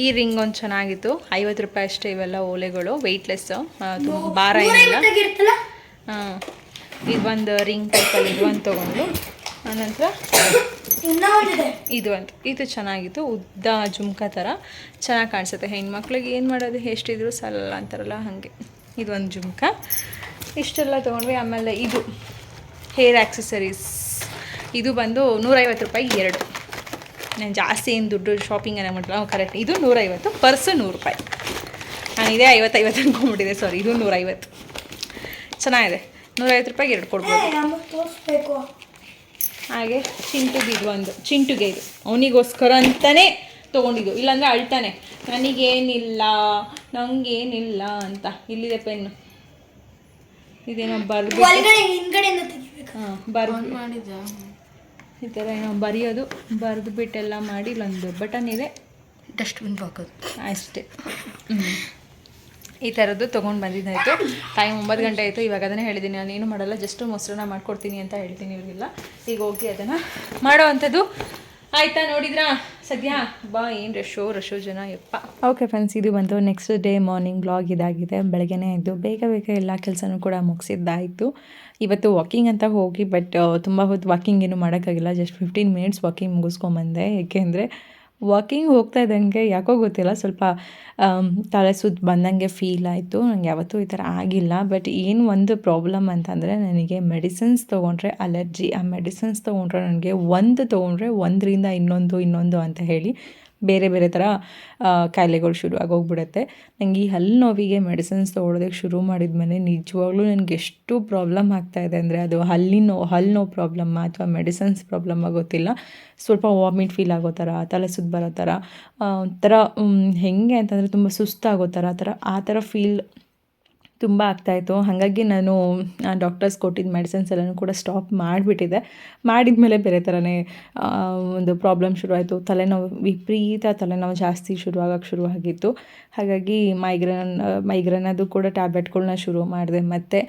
ಈ ರಿಂಗ್ ಒಂದು ಚೆನ್ನಾಗಿತ್ತು. ಐವತ್ತು ರೂಪಾಯಿ ಅಷ್ಟೇ ಇವೆಲ್ಲ ಓಲೆಗಳು ವೆಯ್ಟ್ಲೆಸ್ಸು ಭಾರ ಏನಿಲ್ಲ. ಇರುತ್ತಲ್ಲ ಹಾಂ ಇದು ಒಂದು ರಿಂಗ್ ಟೈಪಲ್ಲಿ ಇದು ಒಂದು ತೊಗೊಂಡು ಆನಂತರ ಇದು ಒಂದು ಇದು ಚೆನ್ನಾಗಿತ್ತು. ಉದ್ದ ಜುಮ್ಕ ಥರ ಚೆನ್ನಾಗಿ ಕಾಣಿಸುತ್ತೆ. ಹೆಣ್ಮಕ್ಳಿಗೆ ಏನು ಮಾಡೋದು? ಎಷ್ಟಿದ್ರು ಸಲ್ಲ ಅಂತಾರಲ್ಲ ಹಾಗೆ. ಇದೊಂದು ಜುಮ್ಕ. ಇಷ್ಟೆಲ್ಲ ತೊಗೊಂಡ್ವಿ. ಆಮೇಲೆ ಇದು ಹೇರ್ ಆ್ಯಕ್ಸೆಸರೀಸ್ ಇದು ಬಂದು ನೂರೈವತ್ತು ರೂಪಾಯಿ ಎರಡು. ನಾನು ಜಾಸ್ತಿ ಏನು ದುಡ್ಡು ಶಾಪಿಂಗ್ ಮಾಡಿಲ್ಲ ಕರೆಕ್ಟ್ ಇದು ನೂರೈವತ್ತು ಪರ್ಸು ನೂರು ರೂಪಾಯಿ. ನಾನು ಇದೇ ಐವತ್ತೈವತ್ತು ಅಂದ್ಕೊಂಡ್ಬಿಟ್ಟಿದೆ ಸಾರಿ ಇದು ನೂರೈವತ್ತು. ಚೆನ್ನಾಗಿದೆ. ನೂರೈವತ್ತು ರೂಪಾಯಿಗೆ ಎರಡು ಕೊಡ್ಬೋದು. ಹಾಗೆ ಚಿಂಟುಗೆ ಇದು ಒಂದು ಚಿಂಟುಗೆ ಇದು. ಅವನಿಗೋಸ್ಕರ ಅಂತಾನೆ ತೊಗೊಂಡಿದ್ದು. ಇಲ್ಲಾಂದರೆ ಅಳ್ತಾನೆ. ನನಗೇನಿಲ್ಲ ನನಗೇನಿಲ್ಲ ಅಂತ. ಇಲ್ಲಿದೆ ಪೆನ್ನು. ಇದೇನೋ ಬರ್ದು ಹಾಂ ಬರ್ದು ಮಾಡಿದ ಈ ಥರ ಏನೋ ಬರೆಯೋದು. ಬರೆದು ಬಿಟ್ಟೆಲ್ಲ ಮಾಡಿ ಇಲ್ಲೊಂದು ಬಟನ್ ಇದೆ. ಡಸ್ಟ್ಬಿನ್ ಹಾಕೋದು. ಅಷ್ಟೇ. ಈ ಥರದ್ದು ತೊಗೊಂಡು ಬಂದಿದ್ದಾಯಿತು. ಟೈಮ್ ಒಂಬತ್ತು ಗಂಟೆ ಆಯಿತು, ಇವಾಗ ಅದನ್ನೇ ಹೇಳಿದ್ದೀನಿ ನಾನು ಏನು ಮಾಡಲ್ಲ ಜಸ್ಟ್ ಮೊಸರನ್ನ ಮಾಡ್ಕೊಡ್ತೀನಿ ಅಂತ ಹೇಳ್ತೀನಿ ಇವ್ರಿಗೆಲ್ಲ. ಈಗ ಹೋಗಿ ಅದನ್ನು ಮಾಡೋ ಅಂಥದ್ದು. ಆಯಿತಾ ನೋಡಿದ್ರಾ? ಸದ್ಯ? ಬಾ, ಏನು ರಶೋ ರಶೋ ಜನ, ಯಪ್ಪ. ಓಕೆ ಫ್ರೆಂಡ್ಸ್ ಇದು ಬಂತು ನೆಕ್ಸ್ಟ್ ಡೇ ಮಾರ್ನಿಂಗ್ ಬ್ಲಾಗ್ ಇದಾಗಿದೆ. ಬೆಳಗ್ಗೆನೇ ಇದ್ದು ಬೇಗ ಬೇಗ ಎಲ್ಲ ಕೆಲಸನೂ ಕೂಡ ಮುಗಿಸಿದ್ದಾಯಿತು. ಇವತ್ತು ವಾಕಿಂಗ್ ಅಂತ ಹೋಗಿ ಬಟ್ ತುಂಬ ಹೊತ್ತು ವಾಕಿಂಗ್ ಏನು ಮಾಡೋಕ್ಕಾಗಿಲ್ಲ. ಜಸ್ಟ್ ಫಿಫ್ಟೀನ್ ಮಿನಿಟ್ಸ್ ವಾಕಿಂಗ್ ಮುಗಿಸ್ಕೊಂಬಂದೆ. ಏಕೆಂದರೆ ವಾಕಿಂಗ್ ಹೋಗ್ತಾ ಇದ್ದಂಗೆ ಯಾಕೋ ಗೊತ್ತಿಲ್ಲ, ಸ್ವಲ್ಪ ತಲೆ ಸುತ್ತ ಬಂದಂಗೆ ಫೀಲ್ ಆಯಿತು. ನಂಗೆ ಯಾವತ್ತೂ ಈ ಥರ ಆಗಿಲ್ಲ. ಬಟ್ ಏನು ಒಂದು ಪ್ರಾಬ್ಲಮ್ ಅಂತಂದರೆ ನನಗೆ ಮೆಡಿಸಿನ್ಸ್ ತೊಗೊಂಡ್ರೆ ಅಲರ್ಜಿ ಆ ಮೆಡಿಸಿನ್ಸ್ ತೊಗೊಂಡ್ರೆ ನನಗೆ ಒಂದು ತೊಗೊಂಡ್ರೆ ಒಂದರಿಂದ ಇನ್ನೊಂದು ಇನ್ನೊಂದು ಅಂತ ಹೇಳಿ ಬೇರೆ ಬೇರೆ ಥರ ಕಾಯಿಲೆಗಳು ಶುರು ಆಗೋಗ್ಬಿಡುತ್ತೆ. ನನಗೆ ಈ ಹಲ್ಲು ನೋವಿಗೆ ಮೆಡಿಸಿನ್ಸ್ ತೊಗೊಳೋದಕ್ಕೆ ಶುರು ಮಾಡಿದ ಮೇಲೆ ನಿಜವಾಗ್ಲೂ ನನಗೆ ಎಷ್ಟು ಪ್ರಾಬ್ಲಮ್ ಆಗ್ತಾ ಇದೆ ಅಂದರೆ ಅದು ಹಲ್ಲಿನ ನೋವು ಹಲ್ಲು ನೋವು ಪ್ರಾಬ್ಲಮ್ಮ ಅಥವಾ ಮೆಡಿಸಿನ್ಸ್ ಪ್ರಾಬ್ಲಮ್ ಗೊತ್ತಿಲ್ಲ. ಸ್ವಲ್ಪ ವಾಮಿಟ್ ಫೀಲ್ ಆಗೋ ಥರ, ತಲೆ ಸುತ್ತ ಬರೋ ಥರ ಒಂಥರ ಹೆಂಗೆ ಅಂತಂದರೆ ತುಂಬ ಸುಸ್ತಾಗೋ ಥರ, ಆ ಥರ ಆ ಥರ ಫೀಲ್ ತುಂಬ ಆಗ್ತಾಯಿತ್ತು. ಹಾಗಾಗಿ ನಾನು ಡಾಕ್ಟರ್ಸ್ ಕೊಟ್ಟಿದ್ದ ಮೆಡಿಸಿನ್ಸ್ ಎಲ್ಲನೂ ಕೂಡ ಸ್ಟಾಪ್ ಮಾಡಿಬಿಟ್ಟಿದ್ದೆ. ಮಾಡಿದ ಮೇಲೆ ಬೇರೆ ಥರನೇ ಒಂದು ಪ್ರಾಬ್ಲಮ್ ಶುರುವಾಯಿತು. ತಲೆನೋವು ವಿಪರೀತ ತಲೆನೋವು ಜಾಸ್ತಿ ಶುರುವಾಗಕ್ಕೆ ಶುರುವಾಗಿತ್ತು. ಹಾಗಾಗಿ ಮೈಗ್ರೇನ್ ಮೈಗ್ರೇನ್ ಅದು ಕೂಡ ಟ್ಯಾಬ್ಲೆಟ್ಗಳನ್ನ ಶುರು ಮಾಡಿದೆ. ಮತ್ತು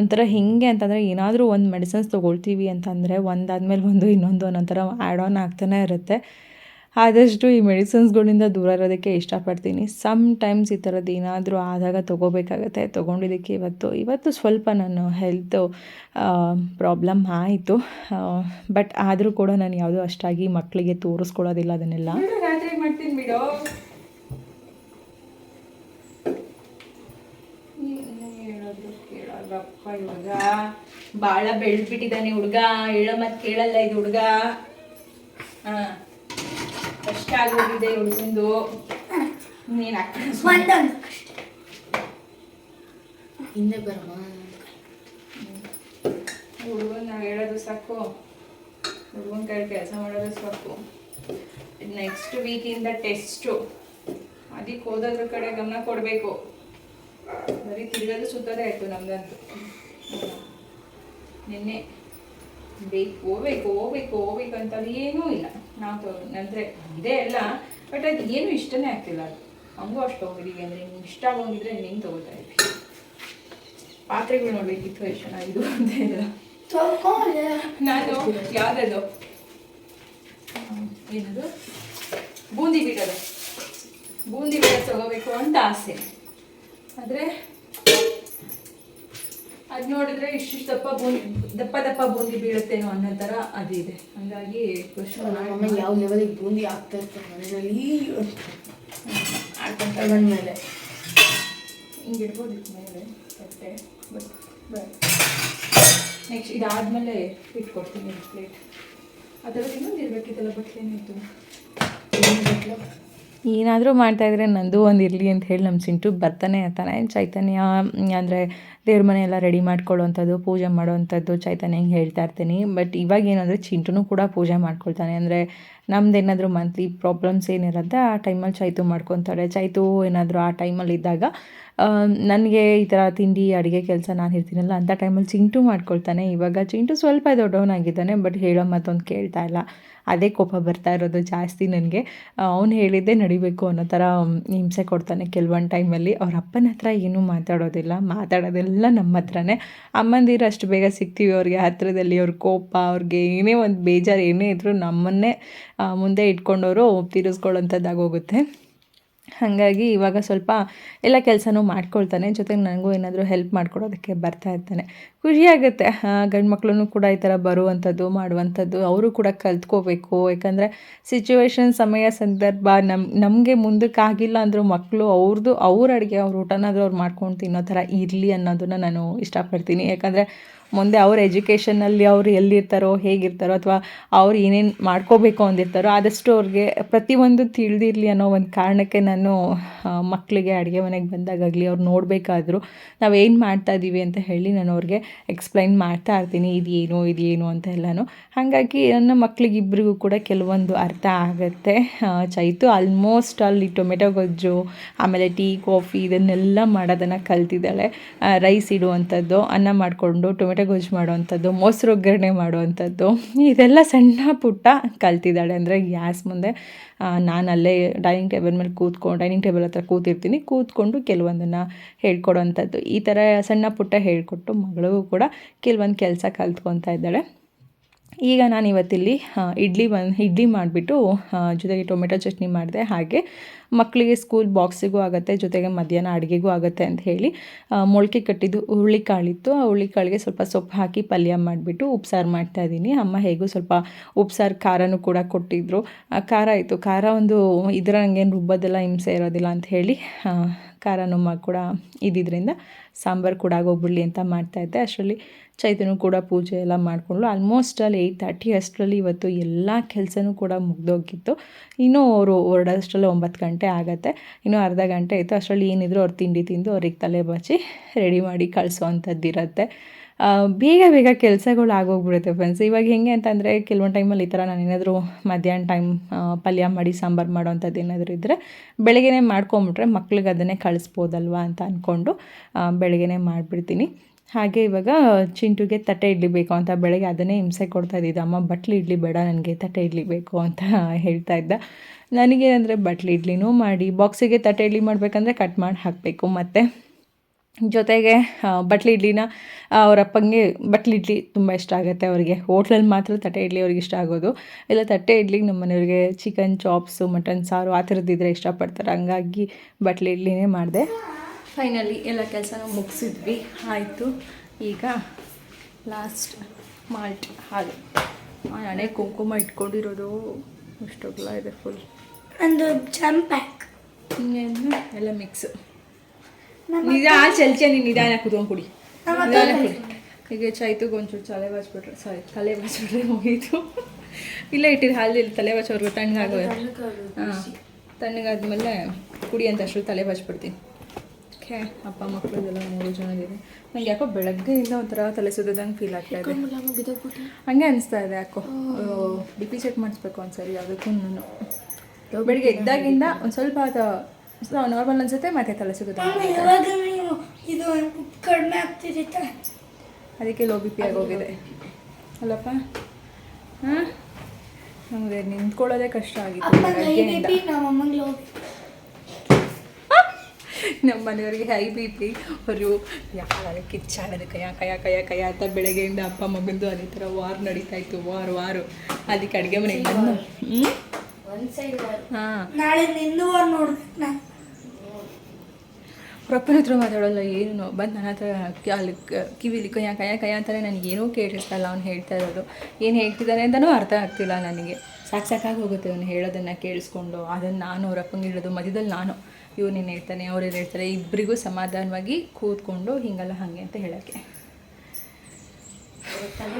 ಒಂಥರ ಹೇಗೆ ಅಂತಂದರೆ ಏನಾದರೂ ಒಂದು ಮೆಡಿಸಿನ್ಸ್ ತೊಗೊಳ್ತೀವಿ ಅಂತಂದರೆ ಒಂದಾದ್ಮೇಲೆ ಒಂದು, ಇನ್ನೊಂದು ಅನ್ನೋ ಥರ ಆ್ಯಡ್ ಆನ್ ಆಗ್ತಾನೆ ಇರುತ್ತೆ. ಆದಷ್ಟು ಈ ಮೆಡಿಸಿನ್ಸ್ಗಳಿಂದ ದೂರ ಇರೋದಕ್ಕೆ ಇಷ್ಟಪಡ್ತೀನಿ. ಸಮ್ ಟೈಮ್ಸ್ ಈ ಥರದ್ದು ಏನಾದರೂ ಆದಾಗ ತೊಗೋಬೇಕಾಗತ್ತೆ. ತೊಗೊಂಡಿದ್ದಕ್ಕೆ ಇವತ್ತು ಇವತ್ತು ಸ್ವಲ್ಪ ನಾನು ಹೆಲ್ತ್ ಪ್ರಾಬ್ಲಮ್ ಆಯಿತು. ಬಟ್ ಆದರೂ ಕೂಡ ನಾನು ಯಾವುದೂ ಅಷ್ಟಾಗಿ ಮಕ್ಕಳಿಗೆ ತೋರಿಸ್ಕೊಳ್ಳೋದಿಲ್ಲ ಅದನ್ನೆಲ್ಲ. ಹುಡುಗ ಭಾಳ ಬೆಳೆದ್ಬಿಟ್ಟಿದ್ದಾನೆ ಹುಡುಗ. ಹೇಳೋ ಮತ್ತೆ ಕೇಳಲ್ಲ ಇದು ಹುಡುಗ. ಹಾಂ. ಇಷ್ಟ ಆಗೋಗಿದೆ ಹುಡುಗಂದು ನೀನು ಹಾಕ್ತೀನಿ ಒಂದೊಂದು. ಹಿಂದೆ ಬರಮ್ಮ. ಹುಡುಗನ್ ನಾವು ಹೇಳೋದು ಸಾಕು. ಹುಡುಗನ ಕೈ ಕೆಲಸ ಮಾಡೋದು ಸಾಕು. ನೆಕ್ಸ್ಟ್ ವೀಕಿಂದ ಟೆಸ್ಟು ಅದಕ್ಕೆ ಓದೋದ್ರ ಕಡೆ ಗಮನ ಕೊಡಬೇಕು. ಬರೀ ತಿರುಗೋದು ಸುತ್ತೋದೇ ಆಯಿತು ನಮ್ದಂತೂ. ನಿನ್ನೆ ಬೇಕು ಹೋಗ್ಬೇಕು ಹೋಗ್ಬೇಕು ಹೋಗ್ಬೇಕು ಅಂತ ಏನೂ ಇಲ್ಲ. ನಾವು ತೋ ಅಂದರೆ ಇದೆ ಎಲ್ಲ ಬಟ್ ಅದು ಏನು ಇಷ್ಟನೇ ಆಗ್ತಿಲ್ಲ ಅದು. ಹಂಗೂ ಅಷ್ಟು ಹೋಗಿದ್ದೀವಿ ಅಂದರೆ ನಿಮ್ಗೆ ಇಷ್ಟ ಆಗೋಗಿದ್ರೆ ನಿಂಗೆ ತೊಗೋತಾ ಇದ್ವಿ ಪಾತ್ರೆಗಳು ನೋಡಬೇಕಿತ್ತು ಎಷ್ಟು ಚೆನ್ನಾಗಿದ್ದು ಅಂತ ಇಲ್ಲ. ನಾನು ಯಾವುದದು? ಏನದು? ಬೂಂದಿ ಬಿಡೋದು ಬೂಂದಿ ಬಿಡ ತಗೋಬೇಕು ಅಂತ ಆಸೆ. ಆದರೆ ಅದು ನೋಡಿದ್ರೆ ಇಷ್ಟಿಷ್ಟು ದಪ್ಪ ಬೂಂದಿ ದಪ್ಪ ದಪ್ಪ ಬೂಂದಿ ಬೀಳುತ್ತೇನೋ ಅನ್ನೋ ಥರ ಅದಿದೆ ಹಂಗಾಗಿ ಅಮ್ಮ ಯಾವ ಲೆವೆಲಿಗೆ ಬೂಂದಿ ಆಗ್ತಾ ಇರ್ತಾರೆ ಮನೆಯಲ್ಲಿ ಆಡ್ಕೊಂತ ತಗೊಂಡ್ಮೇಲೆ ಹಿಂಗೆ ಇಡ್ಬೋದು ಮೇಲೆ ತಟ್ಟೆ ನೆಕ್ಸ್ಟ್ ಇದಾದ್ಮೇಲೆ ಇಟ್ಕೊಡ್ತೀನಿ ಪ್ಲೇಟ್ ಅದರಲ್ಲಿ ಇನ್ನೊಂದು ಇರಬೇಕಿತ್ತಲ್ಲ ಬಟ್ಲು ಏನಿತ್ತು ಏನಾದರೂ ಮಾಡ್ತಾಯಿದ್ರೆ ನಂದು ಒಂದು ಇರಲಿ ಅಂತ ಹೇಳಿ ನಮ್ಮ ಸಿಂಟು ಬರ್ತಾನೆ ಇರ್ತಾನೆ ಚೈತನ್ಯ ಅಂದರೆ ದೇವ್ರ ಮನೆ ಎಲ್ಲ ರೆಡಿ ಮಾಡ್ಕೊಳ್ಳೋವಂಥದ್ದು, ಪೂಜೆ ಮಾಡುವಂಥದ್ದು ಚೈತನ್ಯ ಹಿಂಗೆ ಹೇಳ್ತಾ ಇರ್ತೀನಿ. ಬಟ್ ಇವಾಗ ಏನಂದರೆ ಚಿಂಟುನೂ ಕೂಡ ಪೂಜೆ ಮಾಡ್ಕೊಳ್ತಾನೆ. ಅಂದರೆ ನಮ್ದು ಏನಾದರೂ ಮಂತ್ಲಿ ಪ್ರಾಬ್ಲಮ್ಸ್ ಏನಿರುತ್ತೆ, ಆ ಟೈಮಲ್ಲಿ ಚೈತು ಮಾಡ್ಕೊತಾರೆ. ಚೈತು ಏನಾದರೂ ಆ ಟೈಮಲ್ಲಿ ಇದ್ದಾಗ ನನಗೆ ಈ ಥರ ತಿಂಡಿ, ಅಡುಗೆ ಕೆಲಸ ನಾನು ಇರ್ತೀನಲ್ಲ ಅಂಥ ಟೈಮಲ್ಲಿ ಚಿಂಟು ಮಾಡ್ಕೊಳ್ತಾನೆ. ಇವಾಗ ಚಿಂಟು ಸ್ವಲ್ಪ ದೊಡ್ಡವನಾಗಿದ್ದಾನೆ ಬಟ್ ಹೇಳೋ ಮತ್ತೊಂದು ಕೇಳ್ತಾ ಇಲ್ಲ. ಅದೇ ಕೋಪ ಬರ್ತಾ ಇರೋದು ಜಾಸ್ತಿ ನನಗೆ. ಅವನು ಹೇಳಿದ್ದೇ ನಡಿಬೇಕು ಅನ್ನೋ ಥರ ಹಿಂಸೆ ಕೊಡ್ತಾನೆ ಕೆಲವೊಂದು ಟೈಮಲ್ಲಿ. ಅವ್ರ ಅಪ್ಪನ ಹತ್ರ ಏನೂ ಮಾತಾಡೋದಿಲ್ಲ. ಮಾತಾಡೋದೆಲ್ಲ ನಮ್ಮ ಹತ್ರನೇ. ಅಮ್ಮಂದಿರು ಅಷ್ಟು ಬೇಗ ಸಿಗ್ತೀವಿ ಅವ್ರಿಗೆ ಹತ್ರದಲ್ಲಿ. ಅವ್ರ ಕೋಪ, ಅವ್ರಿಗೆ ಏನೇ ಒಂದು ಬೇಜಾರು ಏನೇ ಇದ್ದರೂ ನಮ್ಮನ್ನೇ ಮುಂದೆ ಇಟ್ಕೊಂಡವರು ತೀರಿಸ್ಕೊಳ್ಳೋಂಥದ್ದಾಗೋಗುತ್ತೆ ಹಾಗಾಗಿ ಇವಾಗ ಸ್ವಲ್ಪ ಎಲ್ಲ ಕೆಲಸನೂ ಮಾಡ್ಕೊಳ್ತಾನೆ, ಜೊತೆಗೆ ನನಗೂ ಏನಾದರೂ ಹೆಲ್ಪ್ ಮಾಡ್ಕೊಡೋದಕ್ಕೆ ಬರ್ತಾ ಇರ್ತಾನೆ. ಖುಷಿಯಾಗುತ್ತೆ ಗಂಡು ಮಕ್ಕಳು ಕೂಡ ಈ ಥರ ಬರುವಂಥದ್ದು, ಮಾಡುವಂಥದ್ದು ಅವರು ಕೂಡ ಕಲ್ತ್ಕೋಬೇಕು. ಯಾಕಂದರೆ ಸಿಚುವೇಶನ್ ಸಮಯ, ಸಂದರ್ಭ ನಮ್ಮ ನಮಗೆ ಮುಂದಕ್ಕೆ ಆಗಿಲ್ಲ ಅಂದರೂ ಮಕ್ಕಳು ಅವ್ರದ್ದು ಅವ್ರ ಅಡುಗೆ ಅವ್ರ ಊಟನಾದರೂ ಅವ್ರು ಮಾಡ್ಕೊಂಡು ತಿನ್ನೋ ಥರ ಇರಲಿ ಅನ್ನೋದನ್ನು ನಾನು ಇಷ್ಟಪಡ್ತೀನಿ. ಯಾಕಂದರೆ ಮುಂದೆ ಅವ್ರ ಎಜುಕೇಷನಲ್ಲಿ ಅವ್ರು ಎಲ್ಲಿರ್ತಾರೋ, ಹೇಗಿರ್ತಾರೋ ಅಥವಾ ಅವ್ರು ಏನೇನು ಮಾಡ್ಕೋಬೇಕು ಅಂದಿರ್ತಾರೋ ಆದಷ್ಟು ಅವ್ರಿಗೆ ಪ್ರತಿಯೊಂದು ತಿಳಿದಿರಲಿ ಅನ್ನೋ ಒಂದು ಕಾರಣಕ್ಕೆ ನಾನು ಮಕ್ಕಳಿಗೆ ಅಡುಗೆ ಮನೆಗೆ ಬಂದಾಗಲಿ ಅವ್ರು ನೋಡಬೇಕಾದ್ರು ನಾವು ಏನು ಮಾಡ್ತಾ ಇದ್ದೀವಿ ಅಂತ ಹೇಳಿ ನಾನು ಅವ್ರಿಗೆ ಎಕ್ಸ್ಪ್ಲೈನ್ ಮಾಡ್ತಾ ಇರ್ತೀನಿ, ಇದೇನು ಇದೇನು ಅಂತ ಎಲ್ಲನೂ. ಹಾಗಾಗಿ ನನ್ನ ಮಕ್ಕಳಿಗಿಬ್ಬರಿಗೂ ಕೂಡ ಕೆಲವೊಂದು ಅರ್ಥ ಆಗುತ್ತೆ. ಚೈತು ಆಲ್ಮೋಸ್ಟ್ ಅಲ್ಲಿ ಟೊಮೆಟೊ ಗೊಜ್ಜು, ಆಮೇಲೆ ಟೀ, ಕಾಫಿ ಇದನ್ನೆಲ್ಲ ಮಾಡೋದನ್ನು ಕಲ್ತಿದ್ದಾಳೆ. ರೈಸ್ ಇಡುವಂಥದ್ದು, ಅನ್ನ ಮಾಡಿಕೊಂಡು ಟೊಮೆಟೊ ಗೊಜ್ಜು ಮಾಡುವಂಥದ್ದು ಮೊಸರು ಒಗ್ಗರಣೆ ಮಾಡುವಂಥದ್ದು, ಇದೆಲ್ಲ ಸಣ್ಣ ಪುಟ್ಟ ಕಲ್ತಿದ್ದಾಳೆ. ಅಂದರೆ ಗ್ಯಾಸ್ ಮುಂದೆ ನಾನು ಅಲ್ಲೇ ಡೈನಿಂಗ್ ಟೇಬಲ್ ಮೇಲೆ ಕೂತ್ಕೊಂಡು ಡೈನಿಂಗ್ ಟೇಬಲ್ ಹತ್ರ ಕೂತಿರ್ತೀನಿ. ಕೂತ್ಕೊಂಡು ಕೆಲವೊಂದನ್ನು ಹೇಳ್ಕೊಡೋವಂಥದ್ದು. ಈ ಥರ ಸಣ್ಣ ಪುಟ್ಟ ಹೇಳಿಕೊಟ್ಟು ಮಗಳಿಗೂ ಕೂಡ ಕೆಲವೊಂದು ಕೆಲಸ ಕಲ್ತ್ಕೊತಾ ಇದ್ದಾಳೆ. ಈಗ ನಾನು ಇವತ್ತಿಲ್ಲಿ ಇಡ್ಲಿ ಬಂದು ಇಡ್ಲಿ ಮಾಡಿಬಿಟ್ಟು ಜೊತೆಗೆ ಟೊಮೆಟೊ ಚಟ್ನಿ ಮಾಡಿದೆ. ಹಾಗೆ ಮಕ್ಕಳಿಗೆ ಸ್ಕೂಲ್ ಬಾಕ್ಸಿಗೂ ಆಗುತ್ತೆ ಜೊತೆಗೆ ಮಧ್ಯಾಹ್ನ ಅಡುಗೆಗೂ ಆಗುತ್ತೆ ಅಂತ ಹೇಳಿ ಮೊಳಕೆ ಕಟ್ಟಿದ್ದು ಹುರುಳಿಕಾಳಿತ್ತು ಆ ಹುರುಳಿಕಾಳಿಗೆ ಸ್ವಲ್ಪ ಸೊಪ್ಪು ಹಾಕಿ ಪಲ್ಯ ಮಾಡಿಬಿಟ್ಟು ಉಪ್ಸಾರು ಮಾಡ್ತಾಯಿದ್ದೀನಿ ಅಮ್ಮ ಹೇಗೂ ಸ್ವಲ್ಪ ಉಪ್ಸಾರು ಖಾರನೂ ಕೂಡ ಕೊಟ್ಟಿದ್ದರು ಖಾರ ಇತ್ತು ಖಾರ ಒಂದು ಇದರ ಹಂಗೇನು ರುಬ್ಬೋದೆಲ್ಲ ಹಿಂಸೆ ಇರೋದಿಲ್ಲ ಅಂತ ಹೇಳಿ ಆ, ಖಾರನೂ ಕೂಡ ಇದ್ದಿದ್ದರಿಂದ ಸಾಂಬಾರು ಕೂಡ ಆಗೋಗ್ಬಿಡ್ಲಿ ಅಂತ ಮಾಡ್ತಾಯಿದ್ದೆ ಅಷ್ಟರಲ್ಲಿ ಚೈತನ್ಯ ಕೂಡ ಪೂಜೆ ಎಲ್ಲ ಮಾಡಿಕೊಂಡು ಆಲ್ಮೋಸ್ಟ್ ಅಲ್ಲಿ ಏಯ್ಟ್ ತರ್ಟಿ ಅಷ್ಟರಲ್ಲಿ ಇವತ್ತು ಎಲ್ಲ ಕೆಲಸನೂ ಕೂಡ ಮುಗ್ದೋಗಿತ್ತು. ಇನ್ನೂ ಅವರು ಹೊರಡೋಷ್ಟರಲ್ಲಿ ಒಂಬತ್ತು ಗಂಟೆ ಆಗುತ್ತೆ. ಇನ್ನೂ ಅರ್ಧ ಗಂಟೆ ಆಯಿತು. ಅಷ್ಟರಲ್ಲಿ ಏನಿದ್ರು ಅವ್ರು ತಿಂಡಿ ತಿಂದು ಅವ್ರಿಗೆ ತಲೆ ಬಚ್ಚಿ ರೆಡಿ ಮಾಡಿ ಕಳಿಸೋ ಇರುತ್ತೆ ಆ, ಬೇಗ ಬೇಗ ಕೆಲಸಗಳು ಆಗೋಗ್ಬಿಡುತ್ತೆ ಫ್ರೆಂಡ್ಸ್ ಇವಾಗ ಹೆಂಗೆ ಅಂತಂದರೆ ಕೆಲವೊಂದು ಟೈಮಲ್ಲಿ ಈ ಥರ ನಾನು ಏನಾದರೂ ಮಧ್ಯಾಹ್ನ ಟೈಮ್ ಪಲ್ಯ ಮಾಡಿ ಸಾಂಬಾರು ಮಾಡೋವಂಥದ್ದು ಏನಾದರೂ ಇದ್ದರೆ ಬೆಳಗ್ಗೆನೇ ಮಾಡ್ಕೊಂಬಿಟ್ರೆ ಮಕ್ಳಿಗೆ ಅದನ್ನೇ ಕಳಿಸ್ಬೋದಲ್ವಾ ಅಂತ ಅಂದ್ಕೊಂಡು ಬೆಳಗ್ಗೆನೇ ಮಾಡಿಬಿಡ್ತೀನಿ. ಹಾಗೆ ಇವಾಗ ಚಿಂಟುಗೆ ತಟ್ಟೆ ಇಡ್ಲಿ ಬೇಕು ಅಂತ ಬೆಳಗ್ಗೆ ಅದನ್ನೇ ಹಿಂಸೆ ಕೊಡ್ತಾ ಇದ್ದಿದ್ದು, ಅಮ್ಮ, ಬಟ್ಲು ಇಡ್ಲಿ ಬೇಡ, ನನಗೆ ತಟ್ಟೆ ಇಡ್ಲಿ ಬೇಕು ಅಂತ ಹೇಳ್ತಾ ಇದ್ದ. ನನಗೇನಂದರೆ ಬಟ್ಲು ಇಡ್ಲಿನೂ ಮಾಡಿ, ಬಾಕ್ಸಿಗೆ ತಟ್ಟೆ ಇಡ್ಲಿ ಮಾಡಬೇಕಂದ್ರೆ ಕಟ್ ಮಾಡಿ ಹಾಕಬೇಕು. ಮತ್ತು ಜೊತೆಗೆ ಬಟ್ಲಿ ಇಡ್ಲಿನ ಅವ್ರ ಅಪ್ಪಂಗೆ ಬಟ್ಲು ಇಡ್ಲಿ ತುಂಬ ಇಷ್ಟ ಆಗುತ್ತೆ ಅವರಿಗೆ. ಹೋಟ್ಲಲ್ಲಿ ಮಾತ್ರ ತಟ್ಟೆ ಇಡ್ಲಿ ಅವ್ರಿಗೆ ಇಷ್ಟ ಆಗೋದು. ಇಲ್ಲ, ತಟ್ಟೆ ಇಡ್ಲಿಗೆ ನಮ್ಮ ಮನೆಯವ್ರಿಗೆ ಚಿಕನ್, ಚಾಪ್ಸು, ಮಟನ್ ಸಾರು ಆ ಥರದ್ದಿದ್ರೆ ಇಷ್ಟಪಡ್ತಾರೆ. ಹಂಗಾಗಿ ಬಟ್ಲಿ ಇಡ್ಲಿನೇ ಮಾಡಿದೆ. ಫೈನಲಿ ಎಲ್ಲ ಕೆಲಸನೂ ಮುಗಿಸಿದ್ವಿ. ಆಯಿತು. ಈಗ ಲಾಸ್ಟ್ ಮಾಲ್ಟ್ ಹಾಲು ನಾನೇ ಕುಂಕುಮ ಇಟ್ಕೊಂಡಿರೋದು ಇಷ್ಟೊಗ್ಲ ಇದೆ ಫುಲ್ ಒಂದು ಚಂಪ್ಯಾಕ್ ಪ್ಯಾಕ್ ಇನ್ನೇನು ಎಲ್ಲ ಮಿಕ್ಸ್ ನಿಧಾನ ಚಲ್ಚೆ ನೀನು ನಿಧಾನ ಕುತ್ಕೊಂಡು ಕುಡಿ. ನಿಧಾನ ಕುಡಿ. ಈಗ ಚೈತುಗೆ ಒಂಚೂರು ತಲೆ ಬಾಚ್ಬಿಟ್ರೆ ಸಾರಿ ತಲೆ ಬಾಚ್ಬಿಟ್ರೆ ಮುಗೀತು. ಇಲ್ಲೇ ಹಾಲು ಹಾಲಿಲ್ಲ ತಲೆ ಬಾಚೋರ್ಗು ತಣ್ಣಗಾಗ ಹಾಂ ತಣ್ಣಗಾದ್ಮೇಲೆ ಕುಡಿ ಅಂತ ಅಷ್ಟು ತಲೆ ಬಚ್ಬಿಡ್ತೀನಿ. ಓಕೆ ಅಪ್ಪ ಮಕ್ಕಳದೆಲ್ಲ ಮೂರು ಜನ ಇದೆ ನಂಗೆ ಯಾಕೋ ಬೆಳಗ್ಗೆಯಿಂದ ಒಂಥರ ತಲೆ ಸುದ್ದಂಗೆ ಫೀಲ್ ಆಗ್ತಾ ಇದೆ. ಹಂಗೆ ಅನಿಸ್ತಾ ಇದೆ ಯಾಕೋ. ಬಿ ಪಿ ಚೆಕ್ ಮಾಡಿಸ್ಬೇಕು ಒಂದ್ಸರಿ ಯಾವುದಕ್ಕೂ ಬೆಳಿಗ್ಗೆ ಎದ್ದಾಗಿಂದ ಒಂದು ಸ್ವಲ್ಪ ನಾರ್ಮಲ್ ಅನ್ಸುತ್ತೆ ಮತ್ತೆ ತಲೆ ಇದು ಕಡಿಮೆ ಆಗ್ತಿದೆ ಅದಕ್ಕೆ ಲೋ ಬಿ ಪಿ ಆಗೋಗಿದೆ ಅಲ್ಲಪ್ಪ? ಹಾಂ? ನಮಗೆ ನಿಂತ್ಕೊಳ್ಳೋದೇ ಕಷ್ಟ ಆಗಿತ್ತು ಅಪ್ಪಂಗೆ ಹೈ ಬಿ ಬೆಳಗ್ಗೆಯಿಂದ ಪಿ ನಮ್ಮ ಮನೆಯವ್ರಿಗೆ ಹೈ ಬಿ ಪಿ ಅವರು ಯಾವಾಗ ಕಿಚ್ಚಾಡೋದು ಕಯ ಕಯ ಕಯ ಕಯ ಅಂತ ಬೆಳಗ್ಗೆಯಿಂದ ಅಪ್ಪ ಮಗಂದು ಅದೇ ಥರ ವಾರ್ ನಡೀತಾ ಇತ್ತು ವಾರ್ ವಾರು. ಅದಕ್ಕೆ ಅಡುಗೆ ಮನೆಗೆ ಬಂದು. ಹಾಂ. ನಾಳೆ ನಿಂದುವಾರ ನೋಡ್ಬೇಕು ನಾ ಹತ್ರ ಮಾತಾಡೋಲ್ಲ ಏನು ಬಂದು ನನ್ನ ಹತ್ರ ಅಲ್ಲಿ ಕಿವಿಲಿ ಕಯ್ಯ ಕಯ್ಯ ಕಯ್ಯ ಅಂತಾನೆ ಏನೂ ಕೇಳಿಸ್ತಲ್ಲ ಅವ್ನು ಹೇಳ್ತಾ ಇರೋದು. ಏನು ಹೇಳ್ತಿದ್ದಾನೆ ಅಂತಲೂ ಅರ್ಥ ಆಗ್ತಿಲ್ಲ ನನಗೆ. ಸಾಕು ಸಾಕಾಗಿ ಹೋಗುತ್ತೆ ಅವನು ಹೇಳೋದನ್ನು ಕೇಳಿಸ್ಕೊಂಡು. ಅದನ್ನು ನಾನು ಅವ್ರ ಅಪ್ಪಂಗೆ ಹೇಳೋದು ಮಧ್ಯದಲ್ಲಿ ನಾನು. ಇವನೇನು ಹೇಳ್ತಾನೆ ಅವ್ರೇನು ಹೇಳ್ತಾರೆ ಇಬ್ಬರಿಗೂ ಸಮಾಧಾನವಾಗಿ ಕೂತ್ಕೊಂಡು ಹಿಂಗಲ್ಲ ಹಾಗೆ ಅಂತ ಹೇಳೋಕ್ಕೆ.